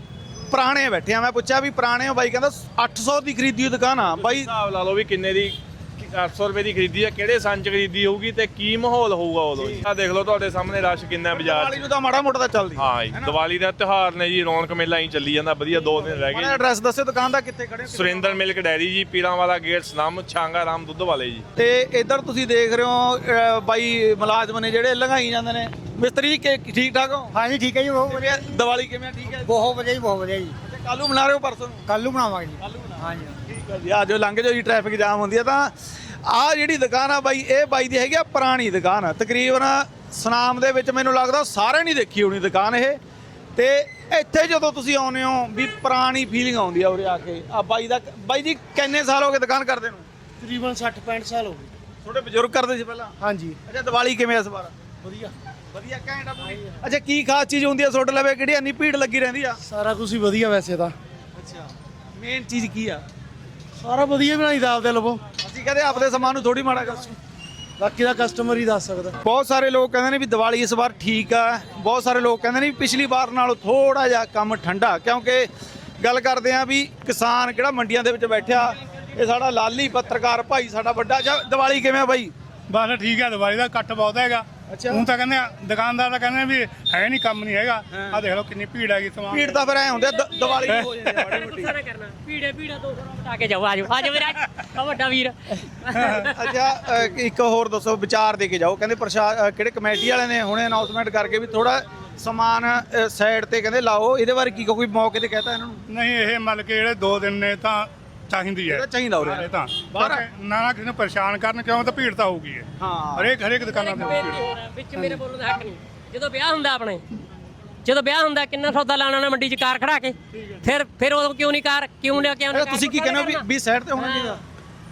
ਪੁਰਾਣੇ ਬੈਠੇ ਆ। ਮੈਂ ਪੁੱਛਿਆ ਵੀ ਪੁਰਾਣੇ ਹੋ ਬਾਈ, ਕਹਿੰਦਾ 800 ਦੀ ਖਰੀਦੀ ਹੋਈ ਦੁਕਾਨ ਆ। ਬਾਈ ਹਿਸਾਬ ਲਾ ਲਓ ਵੀ ਕਿੰਨੇ ਦੀ 800 ਰੁਪਏ ਦੀ ਖਰੀਦੀ ਆ ਕਿਹੜੇ ਸੰਨ ਚ ਖਰੀਦੀ ਹੋਊਗੀ ਤੇ ਕੀ ਮਾਹੌਲ ਹੋਊਗਾ ਉਦੋਂ ਜੀ? ਆ ਦੇਖ ਲਓ ਤੁਹਾਡੇ ਸਾਹਮਣੇ ਰਸ਼ ਕਿੰਨਾ ਬਾਜ਼ਾਰ ਦੀਵਾਲੀ 'ਚ ਨੂੰ ਤਾਂ ਮਾੜਾ ਮੋਟਾ ਤਾਂ ਚੱਲਦੀ ਹਾਂ ਜੀ ਦੀਵਾਲੀ ਦਾ ਤਿਉਹਾਰ ਨੇ ਜੀ ਰੌਣਕ ਮੇਲਾ ਹੀ ਚੱਲੀ ਜਾਂਦਾ ਵਧੀਆ ਦੋ ਦਿਨ ਰਹਿ ਮਾੜਾ ਗਏ ਐਡਰੈਸ ਦੱਸਿਓ ਦੁਕਾਨ ਦਾ ਕਿੱਥੇ ਖੜੇ ਹੋ? ਸੁਰਿੰਦਰ ਮਿਲਕ ਡੈਰੀ ਜੀ ਪੀਰਾਂ ਵਾਲਾ ਗੇਟ ਸਨਮ ਛਾਂਗਾ ਰਾਮ ਦੁੱਧ ਵਾਲੇ ਜੀ। ਤੇ ਇੱਧਰ ਤੁਸੀਂ ਦੇਖ ਰਹੇ ਹੋ ਅਹ, ਬਾਈ ਮੁਲਾਜ਼ਮ ਨੇ ਜਿਹੜੇ ਲੰਘਾਈ ਜਾਂਦੇ ਨੇ। ਮਿਸਤਰੀ ਕਿ ਠੀਕ ਠਾਕ ਹੋ? ਹਾਂਜੀ ਠੀਕ ਹੈ ਜੀ ਬਹੁਤ ਕਿਵੇਂ ਆ? ਦੀਵਾਲੀ ਕਿਵੇਂ ਆ? ਠੀਕ ਹੈ? ਬਹੁਤ ਵਧੀਆ ਜੀ ਬਹੁਤ ਵਧੀਆ ਜੀ। ਕੱਲ ਮਨਾ ਰਹੇ ਹੋ ਪਰਸੋਂ ਨੂੰ? ਕੱਲ ਨੂੰ ਬਣਾਵਾਂਗੇ ਜੀ। ਹਾਂਜੀ ਠੀਕ ਹੈ। ਜੀ ਆ। ਜੋ ਲੰਘ ਜਾਓ ਜੀ ਟ੍ਰੈਫਿਕ ਜਾਮ ਹੁੰਦੀ ਹੈ ਤਾਂ ਆ ਜਿਹੜੀ ਦੁਕਾਨ ਆ ਬਾਈ ਇਹ ਬਾਈ ਦੀ ਹੈਗੀ ਆ ਪੁਰਾਣੀ ਦੁਕਾਨ ਆ। ਤਕਰੀਬਨ ਸਨਾਮ ਦੇ ਵਿੱਚ ਮੈਨੂੰ ਲੱਗਦਾ ਸਾਰਿਆਂ ਨੇ ਦੇਖੀ ਹੋਣੀ ਦੁਕਾਨ ਇਹ। ਤੇ ਇੱਥੇ ਜਦੋਂ ਤੁਸੀਂ ਆਉਂਦੇ ਹੋ ਵੀ ਪੁਰਾਣੀ ਫੀਲਿੰਗ ਆਉਂਦੀ ਆ ਉਰੇ ਆ ਕੇ ਆ ਬਾਈ ਦਾ ਬਾਈ ਜੀ ਕਿੰਨੇ ਸਾਲ ਹੋ ਗਏ ਦੁਕਾਨ ਕਰਦੇ ਨੂੰ? ਤਕਰੀਬਨ 60 65 ਸਾਲ ਹੋ ਗਏ। ਤੁਹਾਡੇ ਬਜ਼ੁਰਗ ਕਰਦੇ ਸੀ ਪਹਿਲਾਂ? ਹਾਂਜੀ। ਅੱਛਾ ਦੀਵਾਲੀ ਕਿਵੇਂ ਆ ਇਸ ਵਾਰ? ਵਧੀਆ। ਵਧੀਆ ਘੈਂਟ ਆ ਪੂਰੀ? ਅੱਛਾ ਕੀ ਖਾਸ ਚੀਜ਼ ਹੁੰਦੀ ਆ ਤੁਹਾਡੇ ਲਵੇ ਕਿਹੜੀ ਇੰਨੀ ਭੀੜ ਲੱਗੀ ਰਹਿੰਦੀ ਆ? ਸਾਰਾ ਕੁਝ ਹੀ ਵਧੀਆ ਵੈਸੇ ਤਾਂ। ਅੱਛਾ ਮੇਨ ਚੀਜ਼ ਕੀ ਆ? ਸਾਰਾ ਵਧੀਆ ਬਣਾਈਦਾ ਆਪਦੇ ਲਵੋ। ਅਸੀਂ ਕਹਦੇ ਆਪਦੇ ਸਮਾਨ ਨੂੰ ਥੋੜੀ ਮਾੜਾ ਕਰ ਬਾਕੀ ਦਾ ਕਸਟਮਰ ਹੀ ਦੱਸ ਸਕਦਾ। ਬਹੁਤ ਸਾਰੇ ਲੋਕ ਕਹਿੰਦੇ ਨੇ ਵੀ ਦੀਵਾਲੀ ਇਸ ਵਾਰ ਠੀਕ ਆ। ਬਹੁਤ ਸਾਰੇ ਲੋਕ ਕਹਿੰਦੇ ਨੇ ਵੀ ਪਿਛਲੀ ਵਾਰ ਨਾਲੋਂ ਥੋੜਾ ਜਿਹਾ ਕੰਮ ਠੰਡਾ ਕਿਉਂਕਿ ਗੱਲ ਕਰਦੇ ਆ ਵੀ ਕਿਸਾਨ ਕਿਹੜਾ ਮੰਡੀਆਂ ਦੇ ਵਿੱਚ ਬੈਠਿਆ ਇਹ ਸਾਡਾ ਲਾਲੀ ਪੱਤਰਕਾਰ ਭਾਈ ਸਾਡਾ ਵੱਡਾ ਜਾਂ ਦੀਵਾਲੀ ਕਿਵੇਂ ਆ ਬਾਈ? ਬਸ ਠੀਕ ਹੈ ਦੀਵਾਲੀ ਦਾ ਕੱਟ ਬਹੁਤ ਹੈਗਾ। ਅੱਛਾ। ਹੁਣ ਤਾਂ ਕਹਿੰਦੇ ਆ ਦੁਕਾਨਦਾਰ ਤਾਂ ਕਹਿੰਦੇ ਆ ਵੀ ਹੈ ਨਹੀਂ ਕੰਮ ਨਹੀਂ ਹੈਗਾ। ਆ ਦੇਖ ਲਓ ਕਿੰਨੀ ਭੀੜ ਹੈਗੀ ਸਮਾਨ। ਭੀੜ ਤਾਂ ਫਿਰ ਐ ਹੁੰਦੇ ਦ- ਦੀਵਾਲੀ ਹੋ। ਜਾਂਦੀ ਮੋਟੀ। ਗੁੱਸਾ ਨਾ ਕਰਨਾ। ਪੀੜੇ ਪੀੜਾ 200 ਬਟਾ ਕੇ ਜਾਓ ਆਜੋ ਆਜੋ ਮੇਰਾ ਆ ਵੱਡਾ ਵੀਰ। ਅੱਛਾ ਅ, ਇੱਕ ਹੋਰ ਦੱਸੋ ਵਿਚਾਰ ਦੇ ਕੇ ਜਾਓ। ਕਹਿੰਦੇ ਪ੍ਰਸ਼ਾ ਅ, ਕਿਹੜੇ ਕਮੇਟੀ ਵਾਲਿਆਂ ਨੇ ਹੁਣੇ ਅਨਾਉਂਸਮੈਂਟ ਕਰਕੇ ਵੀ ਥੋੜਾ ਸਮਾਨ ਸਾਈਡ ਤੇ ਕਹਿੰਦੇ ਲਾਓ। ਇਹਦੇ ਬਾਰੇ ਕੀ ਕੋਈ ਮੌਕੇ ਤੇ ਕਹਤਾ ਇਹਨਾਂ ਨੂੰ? ਨਹੀਂ ਇਹ ਮਤਲਬ ਕਿ ਜਿਹੜੇ ਦੋ ਦਿਨ ਨੇ ਤਾਂ ਚਾਹੀਦੀ ਹੈ। ਇਹਦਾ ਚਾਹੀਦਾ ਉਰੇ। ਇਹ ਤਾਂ। ਬਾਹਰ- ਨਾ ਨਾ ਕਿਸੇ ਨੂੰ ਪਰੇਸ਼ਾਨ ਕਰਨ ਕਿਉਂ ਤਾਂ ਭੀੜ ਤਾਂ ਹੋਊਗੀ ਇਹ। ਹਾਂ। ਹਰੇਕ ਹਰੇਕ ਦੁਕਾਨਾਂ ਤੇ ਬੇਨਤੀ ਭੀੜ। ਹੋਰ ਹੈ, ਵਿੱਚ ਮੇਰੇ ਬੋਲਣ ਦਾ ਹੱਕ ਨਹੀਂ। ਜਦੋਂ ਵਿਆਹ ਹੁੰਦਾ ਆਪਣੇ ਜਦੋਂ ਵਿਆਹ ਹੁੰਦਾ ਕਿੰਨਾ ਸੌਦਾ ਲਾਣਾ ਨਾ ਮੰਡੀ 'ਚ ਕਾਰ ਖੜਾ ਕੇ? ਫਿਰ ਫਿਰ ਉਦੋਂ ਕਿਉਂ ਨਹੀਂ ਕਾਰ? ਕਿਉਂ ਨਹੀਂ ਕਿਉਂ ਤੁਸੀਂ ਕੀ ਕਹਿੰਦੇ ਹੋ ਵੀ ਵੀ ਸਾਈਡ ਤੇ ਹੋਣਾ ਚਾਹੀਦਾ?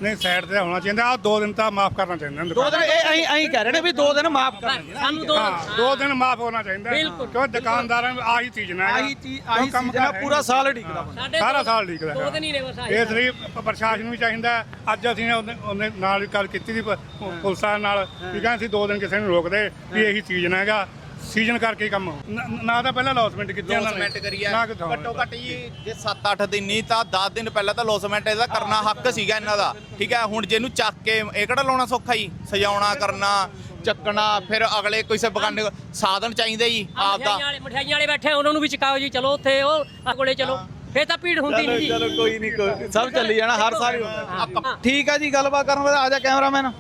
ਨਹੀਂ ਸਾਈਡ ਤੇ ਹੋਣਾ ਚਾਹੀਦਾ। ਆ ਦੋ ਦਿਨ ਤਾਂ ਮਾਫ ਕਰਨਾ ਚਾਹੀਦਾ ਇਹਨੂੰ ਦੋ ਦਿਨ ਇਹ ਐਂ ਐਂ ਕਹਿ ਰਹੇ ਨੇ ਵੀ ਦੋ ਦਿਨ ਮਾਫ ਕਰ ਸਾਨੂੰ ਦੋ ਹਾਂ ਦੋ ਦਿਨ ਮਾਫ ਹੋਣਾ ਚਾਹੀਦਾ। ਬਿਲਕੁਲ, ਕਿਉਂ ਦੁਕਾਨਦਾਰਾਂ ਨੂੰ ਆਹੀ ਚੀਜ਼ ਨਾ ਆਹੀ ਚੀਜ਼ ਆਹੀ ਚੀਜ਼ ਨਾ ਪੂਰਾ ਸਾਲ ਬੰਦਾ। ਸਾਡੇ ਸਾਰਾ ਸਾਲ ਢੀਕਦਾ ਦੋ ਦਿਨ ਹੀ ਨੇ ਬਸ ਆਹੀ। ਇਸ ਲਈ ਪ- ਪ੍ਰਸ਼ਾਸਨ ਨੂੰ ਵੀ ਚਾਹੀਦਾ ਹੈ। ਅੱਜ ਅਸੀਂ ਉਹਨੇ ਉਹਨੇ ਨਾਲ ਵੀ ਗੱਲ ਕੀਤੀ ਸੀ ਪ- ਪੁਲਿਸ ਨਾਲ ਵੀ ਕਹਿੰਦੇ ਸੀ ਦੋ ਦਿਨ ਕਿਸੇ ਨੂੰ ਰੋਕਦੇ ਵੀ ਇਹੀ ਸੀਜ਼ਨ ਹੈਗਾ। ਸੀਜ਼ਨ ਕਰਕੇ ਹੀ ਕੰਮ ਨਾ- ਨਾ ਤਾਂ ਪਹਿਲਾਂ ਲੌਸਮੈਂਟ ਕੀਤੀ ਉਹਨਾਂ ਨੇ। ਲੋਸਮੈਂਟ ਕਰੀ ਆ। ਕਿਥੋਂ ਘੱਟੋ ਘੱਟ ਜੀ ਜੇ 7-8 ਦਿਨ ਨਹੀਂ ਤਾਂ 10 ਦਿਨ ਪਹਿਲਾਂ ਤਾਂ ਲੋਸਮੈਂਟ ਇਹਦਾ ਕਰਨਾ ਹੱਕ ਸੀਗਾ ਇਹਨਾਂ ਦਾ। ਠੀਕ ਹੈ ਹੁਣ ਜਿਹਨੂੰ ਚੱਕ ਕੇ ਇਹ ਕਿਹੜਾ ਲਾਉਣਾ ਸੌਖਾ ਜੀ? ਸਜਾਉਣਾ ਕਰਨਾ ਚੱਕਣਾ ਫਿਰ ਅਗਲੇ ਕਿਸੇ ਬਗਾਨੇ ਸਾਧਨ ਚਾਹੀਦੇ ਜੀ ਆਪ ਦਾ ਮਠਿਆਈਆਂ ਵਾਲੇ ਮਠਿਆਈਆਂ ਵਾਲੇ ਬੈਠੇ ਆ, ਉਹਨਾਂ ਨੂੰ ਵੀ ਚਕਾਓ ਜੀ ਚਲੋ ਉੱਥੇ ਉਹ ਆ ਕੋਲੇ ਚਲੋ। ਫੇਰ ਤਾਂ ਭੀੜ ਹੁੰਦੀ ਨਹੀਂ ਜੀ। ਚਲੋ ਕੋਈ ਨਹੀਂ ਕੋਈ ਸਭ ਚੱਲੀ ਜਾਣਾ ਹਰ ਸਾਲ ਹੀ। ਹੁੰਦਾ ਠੀਕ ਆ ਜੀ ਗੱਲਬਾਤ ਕਰਨ ਵਾਲਾ ਆ ਜਾ ਕੈਮਰਾਮੈਨ।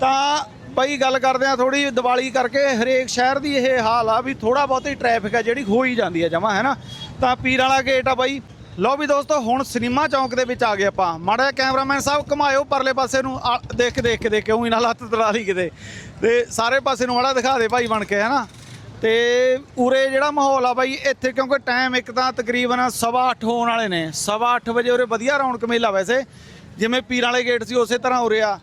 ਤਾਂ ਬਈ, ਗੱਲ ਕਰਦੇ ਆ ਥੋੜੀ ਦੀਵਾਲੀ ਕਰਕੇ। ਹਰੇਕ ਸ਼ਹਿਰ ਦੀ ਇਹ ਹਾਲ ਆ ਵੀ ਥੋੜਾ ਬਹੁਤੀ ਟ੍ਰੈਫਿਕ ਆ ਜਿਹੜੀ ਹੋ ਹੀ ਜਾਂਦੀ ਆ ਜਮਾ ਹੈ ਨਾ ਤਾਂ ਪੀਰ ਵਾਲਾ ਗੇਟ ਆ ਬਾਈ। ਲਓ ਵੀ ਦੋਸਤੋ, ਹੁਣ ਸਿਨੇਮਾ ਚੌਂਕ ਦੇ ਵਿੱਚ ਆ ਗਏ ਆਪਾਂ। ਮਾੜਾ ਜਿਹਾ ਕੈਮਰਾਮੈਨ ਸਾਹਿਬ ਘੁਮਾਇਓ ਪਰਲੇ ਪਾਸੇ ਨੂੰ। ਆ- ਦੇਖ ਕੇ ਦੇਖ ਕੇ ਦੇਖ ਕੇ ਉਹੀ ਨਾਲ ਹੱਥ ਤੜਾ ਲਈ ਕਿਤੇ। ਤੇ ਸਾਰੇ ਪਾਸੇ ਨੂੰ ਮਾੜਾ ਦਿਖਾ ਦੇ ਭਾਈ ਬਣ ਕੇ ਹੈ ਨਾ ਤੇ ਉਰੇ ਜਿਹੜਾ ਮਾਹੌਲ ਆ ਬਾਈ, ਇੱਥੇ ਕਿਉਂਕਿ ਟਾਈਮ ਇੱਕ ਤਾਂ ਤਕਰੀਬਨ ਸਵਾ ਅੱਠ ਹੋਣ ਵਾਲੇ ਨੇ। ਸਵਾ ਅੱਠ ਵਜੇ ਉਰੇ ਵਧੀਆ ਰੌਣਕ ਮੇਲਾ ਵੈਸੇ। ਜਿਵੇਂ ਪੀਰਾਂ ਵਾਲੇ ਗੇਟ ਸੀ, ਉਸੇ ਤਰ੍ਹਾਂ ਉਰੇ ਆ।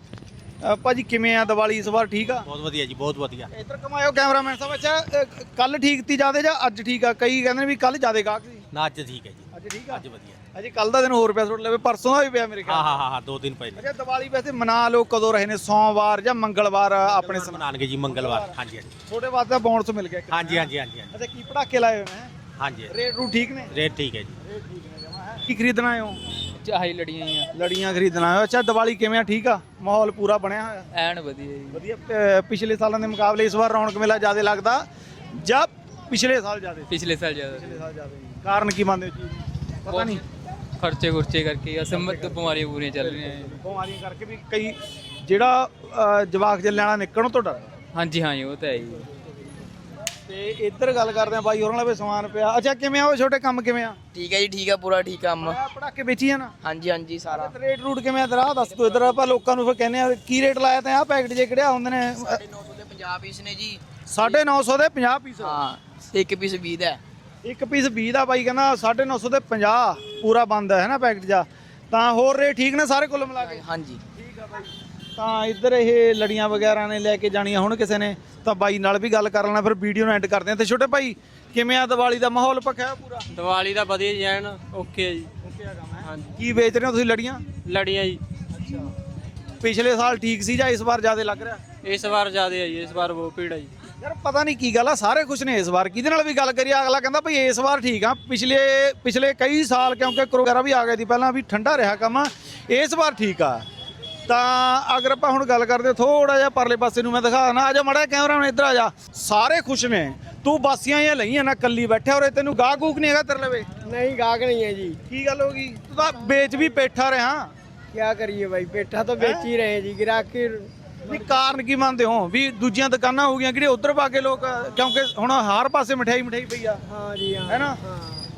ਅ, ਭਾਜੀ ਕਿਵੇਂ ਆ ਦੀਵਾਲੀ? ਇਸ ਵਾਰ ਠੀਕ ਆ? ਬਹੁਤ ਵਧੀਆ ਜੀ ਬਹੁਤ ਵਧੀਆ। ਇੱਧਰ ਕਮਾਇਓ ਕੈਮਰਾਮੈਨ ਸਾਹਿਬ ਅੱਛਾ ਕੱਲ ਠੀਕ ਤੀ ਜਿਆਦੇ ਜਾਂ ਅੱਜ ਠੀਕ ਆ? ਕਈ ਕਹਿੰਦੇ ਨੇ ਵੀ ਕੱਲ ਜਿਆਦੇ ਗਾਹਕ ਸੀ। ਨਾ ਅੱਜ ਠੀਕ ਹੈ ਜੀ। ਅੱਜ ਠੀਕ ਆ? ਅੱਜ ਵਧੀਆ। ਅਜੇ ਕੱਲ ਦਾ ਦਿਨ ਹੋਰ ਪਿਆ ਤੁਹਾਡੇ ਲਵੇ ਪਰਸੋਂ ਦਾ ਵੀ ਪਿਆ ਮੇਰੇ ਖਿਆਲ। ਹਾਂ ਹਾਂ ਹਾਂ ਦੋ ਦਿਨ ਪਹਿਲੇ। ਅੱਛਾ ਦੀਵਾਲੀ ਵੈਸੇ ਮਨਾ ਲੋ ਕਦੋਂ ਰਹੇ ਨੇ? ਸੋਮਵਾਰ ਜਾਂ ਮੰਗਲਵਾਰ ਆਪਣੇ ਸਮਾਂ? ਮਨਾਣਗੇ ਜੀ ਮੰਗਲਵਾਰ। ਹਾਂਜੀ ਹਾਂਜੀ। ਤੁਹਾਡੇ ਵਾਸਤੇ ਬੋਨਸ ਮਿਲ ਗਿਆ ਇੱਕ। ਹਾਂਜੀ ਹਾਂਜੀ ਹਾਂਜੀ ਹਾਂਜੀ। ਅੱਛਾ ਕੀ ਪੜਾਕੇ ਲਾਏ ਹੋਏ ਨੇ? ਹਾਂਜੀ। ਰੇਟ ਰੂ ਠੀਕ ਨੇ? ਰੇਟ ਠੀਕ ਹੈ ਜੀ। ਕੀ ਖਰੀਦਣਾ ਹੋ ਚਾਹੀ ਲੜੀਆਂ ਹੀ ਆ। ਲੜੀਆਂ ਖਰੀਦਣਾ ਹੋ ਅੱਛਾ ਦੀਵਾਲੀ ਕਿਵੇਂ ਆ? ਠੀਕ ਆ? ਮਾਹੌਲ ਪੂਰਾ ਬਣਿਆ ਹੋਇਆ? ਐਨ ਵਧੀਆ ਜੀ। ਵਧੀਆ। ਪਿਛਲੇ ਸਾਲਾਂ ਦੇ ਮੁਕਾਬਲੇ ਇਸ ਵਾਰ ਰੌਣਕ ਮੇਲਾ ਜ਼ਿਆਦਾ ਲੱਗਦਾ। ਜਾਂ ਪਿਛਲੇ ਸਾਲ ਜ਼ਿਆਦਾ ਸੀ? ਪਿਛਲੇ ਸਾਲ ਜ਼ਿਆਦਾ ਪਿਛਲੇ ਸਾਲ ਜ਼ਿਆਦਾ ਸੀ। ਕਾਰਨ ਕੀ ਮੰਨਦੇ ਹੋ ਜੀ? ਪਤਾ ਨਹੀਂ। ਖਰਚੇ ਖੁਰਚੇ ਕਰਕੇ ਅਸਮਤ ਬਿਮਾਰੀਆਂ ਪੂਰੀਆਂ ਚੱਲ ਰਹੀਆਂ ਬਿਮਾਰੀਆਂ ਕਰਕੇ ਵੀ ਕਈ ਜਿਹੜਾ ਜਵਾਕ ਜੱਲਿਆਂ ਵਾਲਾ ਨਿਕਲਣ ਤੋਂ ਡਰ। ਹਾਂਜੀ ਹਾਂ ਉਹ ਤਾਂ ਹੈ ਜੀ ਤੇ ਇੱਧਰ ਗੱਲ ਕਰਦੇ ਆ ਬਾਈ ਹੋਰਾਂ ਨਾਲ ਵੀ ਸਮਾਨ ਪਿਆ। ਅੱਛਾ ਕਿਵੇਂ ਆ ਉਹ ਛੋਟੇ ਕੰਮ ਕਿਵੇਂ ਆ? ਠੀਕ ਹੈ ਜੀ ਠੀਕ ਹੈ ਪੂਰਾ ਠੀਕ ਕੰਮ। ਆਹ ਪਟਾਕੇ ਵੇਚੀ ਆ ਨਾ? ਹਾਂਜੀ ਹਾਂਜੀ ਸਾਰਾ। ਤੇ ਰੇਟ ਰੂਟ ਕਿਵੇਂ ਆ ਤੇਰਾ? ਆਹ ਦੱਸ ਤੂੰ ਇੱਧਰ ਆਪਾਂ ਲੋਕਾਂ ਨੂੰ ਫਿਰ ਕਹਿੰਦੇ ਆ ਕੀ ਰੇਟ ਲਾਇਆ ਤੇ? ਆਹ ਪੈਕਟ ਜੇ ਕਿਹੜਿਆ ਹੁੰਦੇ ਨੇ? 900 ਦੇ 50 ਪੀਸ ਨੇ ਜੀ। 950 ਦੇ 50 ਪੀਸ। ਹਾਂ ਇੱਕ ਪੀਸ 20 ਦਾ। ਇੱਕ ਪੀਸ 20 ਦਾ ਬਾਈ ਕਹਿੰਦਾ 950 ਦੇ 50 ਪੂਰਾ ਬੰਦ ਹੈ ਨਾ ਪੈਕਟ ਜਾ ਤਾਂ ਹੋਰ ਰੇਟ ਠੀਕ ਨੇ ਸਾਰੇ ਕੁੱਲ ਮਿਲਾ ਕੇ? ਹਾਂਜੀ। ਠੀਕ ਆ ਬਾਈ। ਤਾਂ ਇੱਧਰ ਇਹ ਲੜੀਆਂ ਵਗੈਰਾ ਨੇ ਲੈ ਕੇ ਜਾਣੀਆਂ ਹੁਣ ਕਿਸੇ ਨੇ ਤਾਂ ਬਾਈ ਨਾਲ ਵੀ ਗੱਲ ਕਰ ਲੈਣਾ ਫਿਰ ਵੀਡੀਓ ਨੂੰ ਐਂਡ ਕਰਦੇ ਆ ਤੇ ਛੋਟੇ ਭਾਈ ਕਿਵੇਂ ਆ ਦੀਵਾਲੀ ਦਾ ਮਾਹੌਲ ਪੱਕਾ ਹੈ ਪੂਰਾ? ਦੀਵਾਲੀ ਦਾ ਵਧੀਆ ਜੀ ਐਨ ਓਕੇ ਜੀ। ਓਕੇ ਆ ਕੰਮ ਹੈ? ਹਾਂਜੀ। ਕੀ ਵੇਚ ਰਹੇ ਹੋ ਤੁਸੀਂ ਲੜੀਆਂ? ਲੜੀਆਂ ਜੀ। ਪਿਛਲੇ ਸਾਲ ਠੀਕ ਸੀ ਜਾਂ ਇਸ ਵਾਰ ਜ਼ਿਆਦਾ ਲੱਗ ਰਿਹਾ? ਇਸ ਵਾਰ ਜ਼ਿਆਦਾ ਹੈ ਜੀ ਇਸ ਵਾਰ ਬਹੁਤ ਭੀੜ ਹੈ ਜੀ। ਯਾਰ ਪਤਾ ਨਹੀਂ ਕੀ ਗੱਲ ਆ ਸਾਰੇ ਖੁਸ਼ ਨੇ ਇਸ ਵਾਰ। ਕਿਹਦੇ ਨਾਲ ਵੀ ਗੱਲ ਕਰੀਏ? ਅਗਲਾ ਕਹਿੰਦਾ ਭਈ ਇਸ ਵਾਰ ਠੀਕ ਆ। ਪਿਛਲੇ ਪਿਛਲੇ ਕਈ ਸਾਲ ਕਿਉਂਕਿ ਕਰੋਨਾ ਵਗੈਰਾ ਵੀ ਆ ਗਏ ਸੀ ਪਹਿਲਾਂ ਵੀ ਠੰਡਾ ਰਿਹਾ ਕੰਮ। ਇਸ ਵਾਰ ਠੀਕ ਆ। ਤਾਂ ਅਗਰ ਆਪਾਂ ਹੁਣ ਗੱਲ ਕਰਦੇ ਥੋੜਾ ਜਿਹਾ ਪਰਲੇ ਪਾਸੇ ਨੂੰ ਮੈਂ ਦਿਖਾ ਦਣਾ ਆ ਜਾ ਮੜਾ ਕੈਮਰਾ ਹੁਣ ਇੱਧਰ ਆ ਜਾ। ਸਾਰੇ ਖੁਸ਼ ਨੇ। ਤੂੰ ਬਾਸੀਆਂ ਜਾਂ ਲਈਆਂ ਨਾ ਕੱਲੀ ਬੈਠਾ ਔਰ ਤੈਨੂੰ ਗਾਹ ਗੂਕ ਨਹੀਂ ਹੈਗਾ ਤੇਰੇ ਲਵੇ। ਨਹੀਂ ਗਾਹਕ ਨਹੀਂ ਹੈ ਜੀ। ਕੀ ਗੱਲ ਹੋ ਗਈ? ਤੂੰ ਤਾਂ ਵੇਚ ਵੀ ਪੇਠਾ ਰਿਹਾ। ਕੀ ਕਰੀਏ ਬਾਈ ਪੇਠਾ ਤਾਂ ਵੇਚ ਹੀ ਰਹੇ ਜੀ ਗ੍ਰਾਹਕੀ ਵੀ ਕਾਰਨ ਕੀ ਮੰਨਦੇ ਹੋ? ਵੀ ਦੂਜੀਆਂ ਦੁਕਾਨਾਂ ਹੋ ਗਈਆਂ ਕਿਹੜੇ ਉਧਰ ਪਾ ਕੇ ਲੋਕ ਕਿਉਂਕਿ ਹੁਣ ਹਰ ਪਾਸੇ ਮਠਿਆਈ ਮਠਿਆਈ ਪਈ ਆ। ਹਾਂ ਜੀ ਹਾਂ ਹੈਨਾ?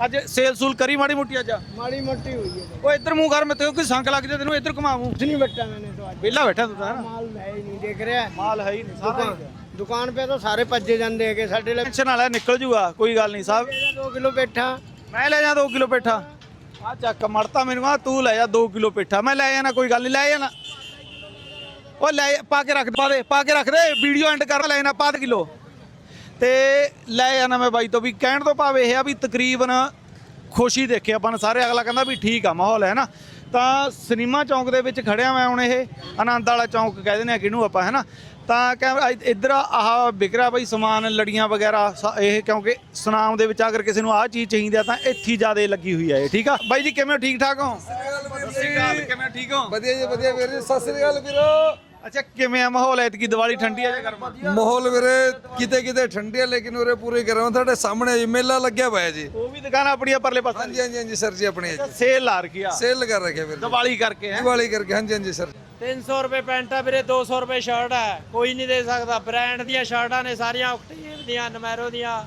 ਅੱਜ ਸੇਲ ਸੂਲ ਕਰੀ ਮਾੜੀ ਮੋਟੀ ਅੱਜ माड़ी मोटी हुई है भाई ਉਹ ਇੱਧਰ ਮੂੰਹ ਕਰ ਮੈਂ ਤੇ ਕੋਈ ਸੰਕ ਲੱਗ ਜਾ ਤੈਨੂੰ ਇੱਧਰ ਘੁਮਾਵੂੰ कुछ नहीं बट्टा मैंने तो आज ਵਿਹਲਾ ਬੈਠਾ ਤੂੰ ਤਾਂ ਹੈ ਨਾ माल है ही नहीं देख रहे हैं ਮਾਲ ਹੈ ਹੀ ਨਹੀਂ ਸਾਰਾ दुकान दुकान पे तो सारे पज्जे जाते हैं कि साढ़े लग ਟੈਨਸ਼ਨ ਵਾਲਾ ਨਿਕਲ ਜੂਗਾ ਕੋਈ ਗੱਲ ਨਹੀਂ ਸਾਹਿਬ दो किलो पेठा ਮੈਂ ਲੈ ਜਾ 2 ਕਿਲੋ ਪੇਠਾ ਆ ਚੱਕ ਮੜਤਾ ਮੈਨੂੰ ਆ ਤੂੰ ਲੈ ਜਾ 2 ਕਿਲੋ ਪੇਠਾ ਮੈਂ ਲੈ ਜਾਣਾ ਕੋਈ ਗੱਲ ਨਹੀਂ ਲੈ ਜਾਣਾ ਉਹ ਲੈ ਪਾ ਕੇ ਰੱਖ ਪਾ ਦੇ ਪਾ ਕੇ ਰੱਖ ਦੇ ਵੀਡੀਓ ਐਂਡ ਕਰ ਲੈ ਜਾਣਾ ਪਾ ਦੇ ਕਿਲੋ ਤੇ ਲੈ ਜਾਣਾ ਮੈਂ ਬਾਈ ਤੋਂ ਵੀ। ਕਹਿਣ ਤੋਂ ਭਾਵੇਂ ਇਹ ਆ ਵੀ ਤਕਰੀਬਨ ਖੁਸ਼ੀ ਦੇਖੇ ਆਪਾਂ ਨੇ ਸਾਰੇ। ਅਗਲਾ ਕਹਿੰਦਾ ਵੀ ਠੀਕ ਆ ਮਾਹੌਲ ਹੈ ਨਾ। ਤਾਂ ਸਿਨੇਮਾ ਚੌਂਕ ਦੇ ਵਿੱਚ ਖੜਿਆ ਮੈਂ ਹੁਣ ਇਹ। ਆਨੰਦ ਵਾਲਾ ਚੌਂਕ ਕਹਿ ਦਿੰਦੇ ਆ ਕਿਹਨੂੰ ਆਪਾਂ ਹੈ ਨਾ। ਤਾਂ ਕੈਮਰਾ ਇੱਧਰ ਆਹ ਵਿਕ ਰਿਹਾ ਬਈ ਸਮਾਨ ਲੜੀਆਂ ਵਗੈਰਾ ਇਹ ਕਿਉਂਕਿ ਸੁਨਾਮ ਦੇ ਵਿੱਚ ਅਗਰ ਕਿਸੇ ਨੂੰ ਆਹ ਚੀਜ਼ ਚਾਹੀਦੀ ਆ ਤਾਂ ਇੱਥੇ ਜ਼ਿਆਦਾ ਲੱਗੀ ਹੋਈ ਆ ਇਹ ਠੀਕ ਆ? ਬਾਈ ਜੀ ਕਿਵੇਂ ਠੀਕ ਠਾਕ ਹੋ? ਸਤਿ ਸ਼੍ਰੀ ਅਕਾਲ ਕਿਵੇਂ ਠੀਕ ਹੋ? ਵਧੀਆ ਜੀ ਵਧੀਆ ਵੀਰ ਜੀ। ਸਤਿ ਸ੍ਰੀ ਅਕਾਲ ਵੀਰੋ। ਅੱਛਾ ਕਿਵੇਂ ਆ ਮਾਹੌਲ? ਐਤਕੀ ਦੀਵਾਲੀ ਠੰਡੀ ਆ ਜਾਂ ਗਰਮ ਆ? ਮਾਹੌਲ ਵੀਰੇ ਕਿਤੇ ਕਿਤੇ ਠੰਡੀ ਆ ਲੇਕਿਨ ਉਰੇ ਪੂਰੀ ਗਰਮ ਆ। ਤੁਹਾਡੇ ਸਾਹਮਣੇ ਜੀ ਮੇਲਾ ਲੱਗਿਆ ਹੋਇਆ ਜੀ। ਉਹ ਵੀ ਦੁਕਾਨ ਆਪਣੀ ਆ ਪਰਲੇ ਪਾਸੇ ਹਾਂਜੀ ਹਾਂਜੀ ਹਾਂਜੀ ਸਰ ਜੀ ਆਪਣੀ ਹੈ ਜੀ। ਸੇਲ ਲਾ ਰੱਖੀ ਆ। ਸੇਲ ਕਰ ਰੱਖਿਆ ਵੀਰ। ਦੀਵਾਲੀ ਕਰਕੇ ਹੈ? ਦੀਵਾਲੀ ਕਰਕੇ ਹਾਂਜੀ ਹਾਂਜੀ ਸਰ। 300 ਰੁਪਏ ਪੈਂਟ ਆ ਵੀਰੇ 200 ਰੁਪਏ ਸ਼ਰਟ ਹੈ ਕੋਈ ਨਹੀਂ ਦੇ ਸਕਦਾ। ਬ੍ਰਾਂਡ ਦੀਆਂ ਸ਼ਰਟਾਂ ਨੇ ਸਾਰੀਆਂ ਆਕਟੇਵ ਦੀਆਂ ਨਮੈਰੋ ਦੀਆਂ।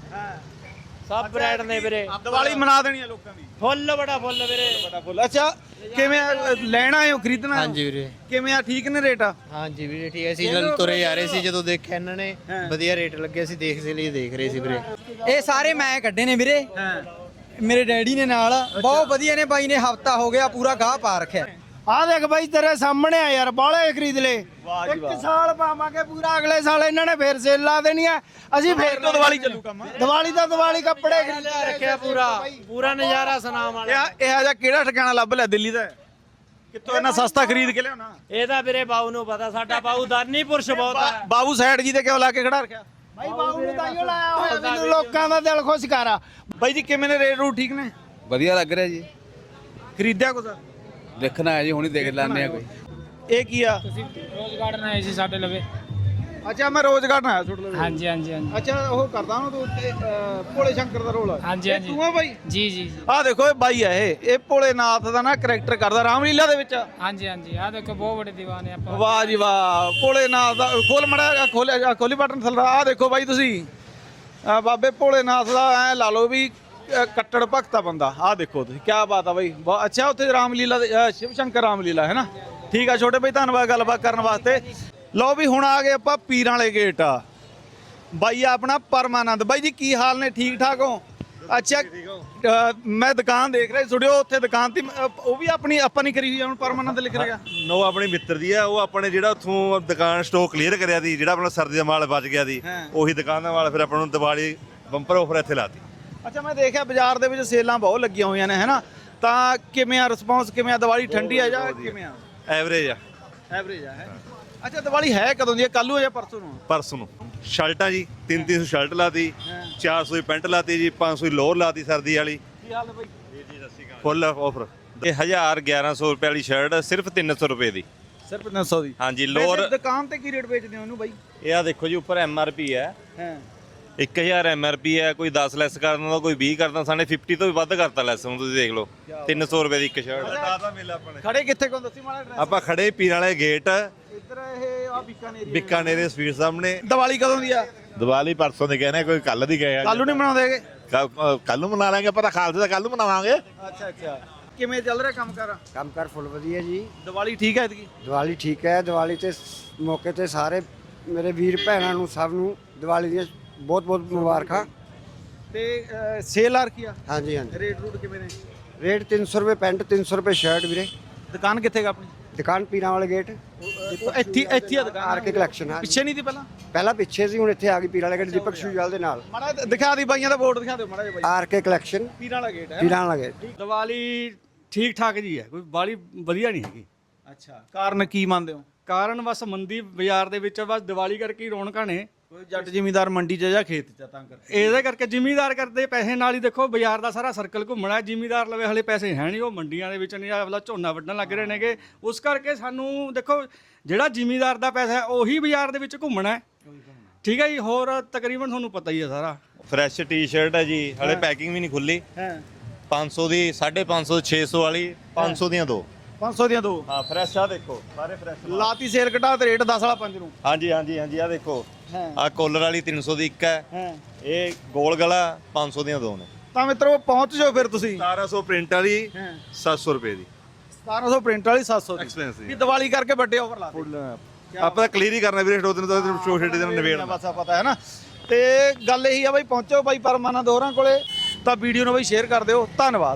ਸਭ ਬ੍ਰਾਂਡ ਨੇ ਵੀਰੇ। ਦੀਵਾਲੀ ਮਨਾ ਦੇਣੀ ਆ ਲੋਕਾਂ ਦੀ। ਫੁੱਲ ਬੜਾ ਫੁੱਲ ਵੀਰੇ। ਬੜਾ ਫੁੱਲ। ਅੱਛਾ ਕਿਵੇਂ ਆ, ਲੈਣਾ ਹੈ ਉਹ ਖਰੀਦਣਾ ਹੈ? ਹਾਂਜੀ ਵੀਰੇ। ਕਿਵੇਂ ਆ ਠੀਕ ਨੇ ਰੇਟ ਆ? ਹਾਂਜੀ ਵੀਰੇ ਠੀਕ ਹੈ ਅਸੀਂ ਜਦੋਂ ਤੁਰੇ ਆ ਰਹੇ ਸੀ ਜਦੋਂ ਦੇਖਿਆ ਇਹਨਾਂ ਨੇ ਵਧੀਆ ਰੇਟ ਲੱਗੇ ਸੀ ਦੇਖ ਸੀ ਲਈ ਦੇਖ ਰਹੇ ਸੀ ਵੀਰੇ। ਇਹ ਸਾਰੇ ਮੈਂ ਕੱਢੇ ਨੇ ਵੀਰੇ। ਮੇਰੇ ਡੈਡੀ ਨੇ ਨਾਲ ਬਹੁਤ ਵਧੀਆ ਨੇ ਬਾਈ ਨੇ ਹਫਤਾ ਹੋ ਗਿਆ ਪੂਰਾ ਗਾਹ ਪਾ ਰੱਖਿਆ। ਆ ਦੇਖ ਬਾਈ ਤੇਰੇ ਸਾਹਮਣੇ ਆ ਯਾਰ ਬਾਲੇ ਖਰੀਦ ਲੈ ਇੱਕ ਸਾਲ ਪਾਵਾਂਗੇ ਪੂਰਾ ਅਗਲੇ ਸਾਲ ਇਹਨਾਂ ਨੇ ਫੇਰ ਸੇਲ ਲਾ ਦੇਣੀ ਆ। ਅਸੀਂ ਫੇਰ ਤੋਂ ਦੀਵਾਲੀ ਚੱਲੂ ਕੰਮ। ਦੀਵਾਲੀ ਦਾ ਦੀਵਾਲੀ ਕੱਪੜੇ ਖਰੀਦ ਰੱਖਿਆ ਪੂਰਾ। ਪੂਰਾ ਨਜ਼ਾਰਾ ਸੁਨਾਮ ਵਾਲਾ। ਇਹ ਇਹ ਜਿਹਾ ਕਿਹੜਾ ਠਿਕਾਣਾ ਲੱਭ ਲਿਆ ਦਿੱਲੀ ਦਾ? ਕਿੱਥੋਂ ਇੰਨਾ ਸਸਤਾ ਖਰੀਦ ਕੇ ਲਿਆਉਣਾ? ਇਹਦਾ ਵੀਰੇ ਬਾਊ ਨੂੰ ਪਤਾ ਸਾਡਾ ਬਾਊ ਦਾਨੀ ਪੁਰਸ਼ ਬਹੁਤ ਆ ਬਾਬੂ ਸਾਈਡ ਜੀ ਤੇ ਕਿਉਂ ਲਾ ਕੇ ਖੜਾ ਰੱਖਿਆ? ਬਾਈ ਬਾਊ ਨੂੰ ਤਾਈਓ ਲਾਇਆ ਹੋਇਆ ਮੈਨੂੰ ਲੋਕਾਂ ਦਾ ਦਿਲ ਖੁਸ਼ ਕਰਾ ਬਾਈ ਜੀ ਕਿਵੇਂ ਨੇ ਰੇਟ ਰੂ ਠੀਕ ਨੇ? ਵਧੀਆ ਲੱਗ ਰਿਹਾ ਜੀ। ਖਰੀਦਿਆ ਕੁਛ? ਦੇਖਣਾ ਹੈ ਜੀ ਹੁਣੀ ਦੇਖ ਲੈਣੇ ਆ ਕੋਈ। ਇਹ ਕੀ ਆ? ਰੋਜ਼ ਗਾਰਡਨ ਆਏ ਸੀ ਸਾਡੇ ਲਵੇ। ਅੱਛਾ ਮੈਂ ਰੋਜ਼ ਗਾਰਡਨ ਆਇਆ ਤੁਹਾਡੇ ਲਈ ਹਾਂਜੀ ਹਾਂਜੀ ਹਾਂਜੀ। ਅੱਛਾ ਉਹ ਕਰਦਾ ਨਾ ਤੂੰ ਤੇ, ਅਹ, ਭੋਲੇ ਸ਼ੰਕਰ ਦਾ ਰੋਲ। ਹਾਂਜੀ, ਇਹ ਹਾਂਜੀ। ਤੂੰ ਆ ਬਾਈ? ਜੀ ਜੀ ਜੀ। ਆਹ ਦੇਖੋ ਇਹ ਬਾਈ ਆ ਇਹ। ਇਹ ਭੋਲੇ ਨਾਥ ਦਾ ਨਾ ਕਰੈਕਟਰ ਕਰਦਾ ਰਾਮਲੀਲਾ ਦੇ ਵਿੱਚ। ਹਾਂਜੀ ਹਾਂਜੀ। ਆ ਦੇਖੋ ਬਹੁਤ ਵੱਡੇ ਦੀਵਾਨੇ ਆਪਾਂ। ਵਾਹ ਜੀ ਵਾਹ। ਭੋਲੇ ਨਾਥ ਦਾ ਖੋਲ ਮੜਾ ਖੋਲ ਖੋਲੀ ਬਟਨ ਥੱਲੇ ਆਹ ਦੇਖੋ ਬਾਈ ਤੁਸੀਂ। ਆਹ ਬਾਬੇ ਭੋਲੇ ਨਾਥ ਦਾ ਐ ਲਾ ਲਓ ਵੀ ਕੱਟੜ ਭਗਤਾ ਬੰਦਾ। ਆਹ ਦੇਖੋ ਤੁਸੀਂ ਕੀ ਬਾਤ ਆ ਬਾਈ। ਬਹੁਤ ਅੱਛਾ ਉੱਥੇ ਰਾਮਲੀਲਾ ਦੇ ਸ਼ਿਵ ਸ਼ੰਕਰ ਰਾਮਲੀਲਾ ਹੈ ਨਾ? ਠੀਕ ਆ ਛੋਟੇ ਬਾਈ ਧੰਨਵਾਦ ਗੱਲਬਾਤ ਕਰਨ ਵਾਸਤੇ। ਲਓ ਵੀ ਹੁਣ ਆ ਗਏ ਆਪਾਂ ਪੀਰਾਂ ਵਾਲੇ ਗੇਟ ਆ। ਬਾਈ ਆ ਆਪਣਾ ਪਰਮਾਨੰਦ। ਬਾਈ ਜੀ ਕੀ ਹਾਲ ਨੇ? ਠੀਕ ਠਾਕ ਹੋ? ਅੱਛਾ ਮੈਂ ਦੁਕਾਨ ਦੇਖ ਰਿਹਾ ਸੁਣਿਓ ਉੱਥੇ ਦੁਕਾਨ ਤੇ ਉਹ ਵੀ ਆਪਣੀ ਆਪਾਂ ਨਹੀਂ ਕਰੀ ਹੋਈ ਹੁਣ ਪਰਮਾਨੰਦ ਲਿਖ ਰਿਹਾ। ਨੋ ਆਪਣੇ ਮਿੱਤਰ ਦੀ ਆ ਉਹ ਆਪਣੇ ਜਿਹੜਾ ਉਥੋਂ ਦੁਕਾਨ ਸਟੋਕ ਕਲੀਅਰ ਕਰਿਆ ਦੀ ਜਿਹੜਾ ਆਪਣਾ ਸਰਦੀ ਦਾ ਮਾਲ ਬਚ ਗਿਆ ਦੀ ਹਾਂ। ਉਹੀ ਦੁਕਾਨ ਦਾ ਮਾਲ ਫਿਰ ਆਪਾਂ ਨੂੰ ਦੀਵਾਲੀ ਬੰਪਰ ਆਫਰ ਇੱਥੇ ਲਾਤੀ। ਅੱਛਾ ਮੈਂ ਦੇਖਿਆ ਬਾਜ਼ਾਰ ਦੇ ਵਿੱਚ ਸੇਲਾਂ ਬਹੁਤ ਲੱਗੀਆਂ ਹੋਈਆਂ ਨੇ ਹੈਨਾ? ਤਾਂ ਕਿਵੇਂ ਆ ਰਿਸਪੌਂਸ ਕਿਵੇਂ ਆ? ਦੀਵਾਲੀ ਠੰਡੀ ਆ ਜਾਂ ਕਿਵੇਂ ਆ? ਐਵਰੇਜ ਆ। ਐਵਰੇਜ ਆ ਹੈ? ਅੱਛਾ ਦੀਵਾਲੀ ਹੈ ਕਦੋਂ ਦੀ ਹੈ ਕੱਲ ਨੂੰ ਜਾਂ ਪਰਸੋਂ ਨੂੰ? ਪਰਸੋਂ ਨੂੰ। ਸ਼ਰਟਾਂ ਜੀ 3-300 ਸ਼ਰਟ ਲਾਤੀ 400 ਦੀ ਪੈਂਟ ਲਾਤੀ ਜੀ 500 ਦੀ ਲੋਅਰ ਲਾਤੀ ਸਰਦੀ ਵਾਲੀ। ਕੀ ਹਾਲ ਹੈ ਬਾਈ? ਫੁੱਲ ਆਫਰ ਇਹ 1000 1100 ਰੁਪਏ ਵਾਲੀ ਸ਼ਰਟ ਸਿਰਫ 300 ਰੁਪਏ ਦੀ। ਸਿਰਫ 900 ਦੀ? ਹਾਂਜੀ ਲੋਅਰ ਦੁਕਾਨ ਤੇ ਕੀ ਰੇਟ ਵੇਚਦੇ ਹੋ ਇਹਨੂੰ ਬਾਈ? ਇਹ ਆ ਦੇਖੋ ਜੀ ਉੱਪਰ ਐਮ ਆਰ ਪੀ ਹੈ। ਹਾਂ। 1000 ਐਮ ਆਰ ਪੀ ਹੈ ਕੋਈ 10 ਲੈਸ ਕਰ ਦਿੰਦਾ ਕੋਈ 20 ਕਰ ਦਿੰਦਾ ਸਾਨੇ 50 ਤੋਂ ਵੀ ਵੱਧ ਕਰਤਾ ਲੈਸ ਹੁਣ ਤੁਸੀਂ ਦੇਖ ਲਓ। 300 ਰੁਪਏ ਦੀ ਇੱਕ ਸ਼ਰਟ ਦਾਦਾ ਮਿਲ ਆਪਣੇ। ਖੜੇ ਕਿੱਥੇ ਕੋਲ? ਦੱਸੀ ਮਾੜਾ ਐਡਰੈਸ ਆਪਾਂ ਖੜੇ ਪੀਰ ਵਾਲੇ ਗੇਟ ਇੱਧਰ ਇਹ ਆ ਬੀਕਾਨੇਰ ਬਿਕਾਨੇਰ ਸਵੀਟ ਸਾਹਮਣੇ। ਦੀਵਾਲੀ ਕਦੋਂ ਦੀ ਆ? ਦੀਵਾਲੀ ਪਰਸੋਂ ਦੇ ਕਹਿੰਦੇ ਕੋਈ ਕੱਲ ਦੀ ਗਏ ਕੱਲ ਨੂੰ ਨਹੀਂ ਮਨਾਉਂਦੇਗੇ ਕੱਲ ਨੂੰ ਮਨਾ ਲਾਂਗੇ ਪਤਾ ਖਾਲਸੇ ਦਾ ਕੱਲ ਨੂੰ ਮਨਾਵਾਂਗੇ। ਅੱਛਾ ਅੱਛਾ। ਕਿਵੇਂ ਚੱਲ ਰਿਹਾ ਕੰਮ ਕਰ? ਕੰਮ ਕਰ ਫੁੱਲ ਵਧੀਆ ਜੀ। ਦੀਵਾਲੀ ਠੀਕ ਹੈ ਇਤਕੀ ਦੀਵਾਲੀ ਠੀਕ ਹੈ ਦੀਵਾਲੀ ਤੇ ਮੌਕੇ ਤੇ ਸਾਰੇ ਮੇਰੇ ਵੀਰ ਭੈਣਾਂ ਨੂੰ ਸਭ ਨੂੰ ਦੀਵਾਲੀ ਦੀਆਂ ਬਹੁਤ ਬਹੁਤ ਮੁਬਾਰਕਾਂ। ਤੇ ਸੇਲ ਆ ਕੀ ਆ? ਹਾਂਜੀ ਹਾਂਜੀ। ਰੇਟ ਰੂਟ ਕਿਵੇਂ ਨੇ? ਰੇਟ 300 ਰੁਪਏ ਪੈਂਟ 300 ਰੁਪਏ ਸ਼ਰਟ ਵੀਰੇ। ਦੁਕਾਨ ਕਿੱਥੇ ਗਾ ਆਪਣੀ? ਦੁਕਾਨ ਪੀਰਾਂ ਵਾਲੇ ਗੇਟ ਉਹ ਇੱਥੇ ਇੱਥੇ ਆ ਦੁਕਾਨ? ਆਰ ਕੇ ਕਲੈਕਸ਼ਨ ਹੈ ਪਿੱਛੇ ਨਹੀਂ ਦੀ ਪਹਿਲਾਂ? ਪਹਿਲਾਂ ਪਿੱਛੇ ਸੀ ਹੁਣ ਇੱਥੇ ਆ ਗਈ ਪੀਰਾਂ ਵਾਲੇ ਗੇਟ ਦੀਪਕ ਸ਼ੂਜਾਲ ਦੇ ਨਾਲ। ਮਾੜਾ ਜਿਹਾ ਦਿਖਾ ਦੀ ਬਾਈਆਂ ਦਾ ਬੋਰਡ ਦਿਖਾ ਦਿਓ ਮਾੜਾ ਜਿਹਾ ਬਾਈ। ਆਰ ਕੇ ਕਲੈਕਸ਼ਨ ਪੀਰਾਂ ਵਾਲਾ ਗੇਟ ਹੈ ਪੀਰਾਂ ਵਾਲਾ ਗੇਟ ਦੀਵਾਲੀ ਠੀਕ ਠਾਕ ਜੀ ਹੈ ਕੋਈ ਬਾਲੀ ਵਧੀਆ ਨਹੀਂ ਹੈਗੀ। ਅੱਛਾ ਕਾਰਨ ਕੀ ਮੰਨਦੇ ਹੋ? ਕਾਰਨ ਬਸ ਮੰਦੀ ਬਾਜ਼ਾਰ ਦੇ ਵਿੱਚ ਬਸ ਦੀਵਾਲੀ ਕਰਕੇ ਹੀ ਰੌਣਕਾਂ ਨੇ। ਕੋਈ ਜੱਟ ਜ਼ਿਮੀਂਦਾਰ ਮੰਡੀ 'ਚ ਜਾਂ ਖੇਤ 'ਚ ਤਾਂ ਕਰਕੇ। ਇਹਦੇ ਕਰਕੇ ਜ਼ਿਮੀਦਾਰ ਕਰਦੇ ਪੈਸੇ ਨਾਲ ਹੀ ਦੇਖੋ ਬਾਜ਼ਾਰ ਦਾ ਸਾਰਾ ਸਰਕਲ ਘੁੰਮਣਾ ਜ਼ਿਮੀਦਾਰ ਲਵੇ ਹਲੇ ਪੈਸੇ ਹੈ ਨਹੀਂ ਉਹ ਮੰਡੀਆਂ ਦੇ ਵਿੱਚ ਨਹੀਂ ਅਗਲਾ ਝੋਨਾ ਵੱਢਣ ਲੱਗ ਰਹੇ ਨੇਗੇ। ਉਸ ਕਰਕੇ ਸਾਨੂੰ ਦੇਖੋ ਜਿਹੜਾ ਜ਼ਿਮੀਦਾਰ ਦਾ ਪੈਸਾ ਹੈ ਉਹੀ ਬਾਜ਼ਾਰ ਦੇ ਵਿੱਚ ਘੁੰਮਣਾ ਹੈ। ਠੀਕ ਹੈ ਜੀ ਹੋਰ ਤਕਰੀਬਨ ਤੁਹਾਨੂੰ ਪਤਾ ਹੀ ਹੈ ਸਾਰਾ। ਫਰੈਸ਼ ਟੀ-ਸ਼ਰਟ ਹੈ ਜੀ ਹਲੇ ਪੈਕਿੰਗ ਵੀ ਨਹੀਂ ਖੁੱਲੀ। ਹਾਂ। 500 ਦੀ 550 600 ਵਾਲੀ 500 ਦੀਆਂ ਦੋ। 500 ਦੀਆਂ ਦੋ। ਹਾਂ ਫਰੈਸ਼ ਆ ਦੇਖੋ ਸਾਰੇ ਫਰੈਸ਼ ਲਾਤੀ ਸੇਲ ਘਟਾ ਤੇ ਰੇਟ 10 ਵਾਲਾ 5 ਨੂੰ। ਹਾਂਜੀ ਹਾਂਜੀ ਹਾਂਜੀ ਆ ਦੇਖੋ। ਹਾਂ ਆ ਕੋਲਰ ਵਾਲੀ 300 ਦੀ ਇੱਕ ਹੈ। ਹਾਂ। ਇਹ ਗੋਲ ਗਲਾ 500 ਦੀਆਂ ਦੋ ਨੇ। ਤਾਂ ਮਿੱਤਰੋ ਪਹੁੰਚ ਜਾਓ ਫਿਰ ਤੁਸੀਂ। 1700 ਪ੍ਰਿੰਟ ਵਾਲੀ ਹਾਂ। 700 ਰੁਪਏ ਦੀ। 1700 ਪ੍ਰਿੰਟ ਵਾਲੀ 700 ਦੀ। ਵੀ ਦੀਵਾਲੀ ਕਰਕੇ ਵੱਡੇ ਆਫਰ ਲਾ ਆਪਾਂ ਤਾਂ ਕਲੀਅਰ ਹੀ ਕਰਨਾ ਵੀਰੇ ਦੋ ਦਿਨ ਤੋਂ ਛੋਟੇ ਦਿਨ ਨਿਬੇੜ ਬਸ ਆ ਪਤਾ ਹੈ ਨਾ। ਤੇ ਗੱਲ ਇਹੀ ਆ ਬਾਈ ਪਹੁੰਚੋ ਬਾਈ ਪਰਮਾਨੰਦ ਹੋਰਾਂ ਕੋਲੇ। ਤਾਂ ਵੀਡੀਓ ਨੂੰ ਬਾਈ ਸ਼ੇਅਰ ਕਰ ਦਿਓ। ਧੰਨਵਾਦ।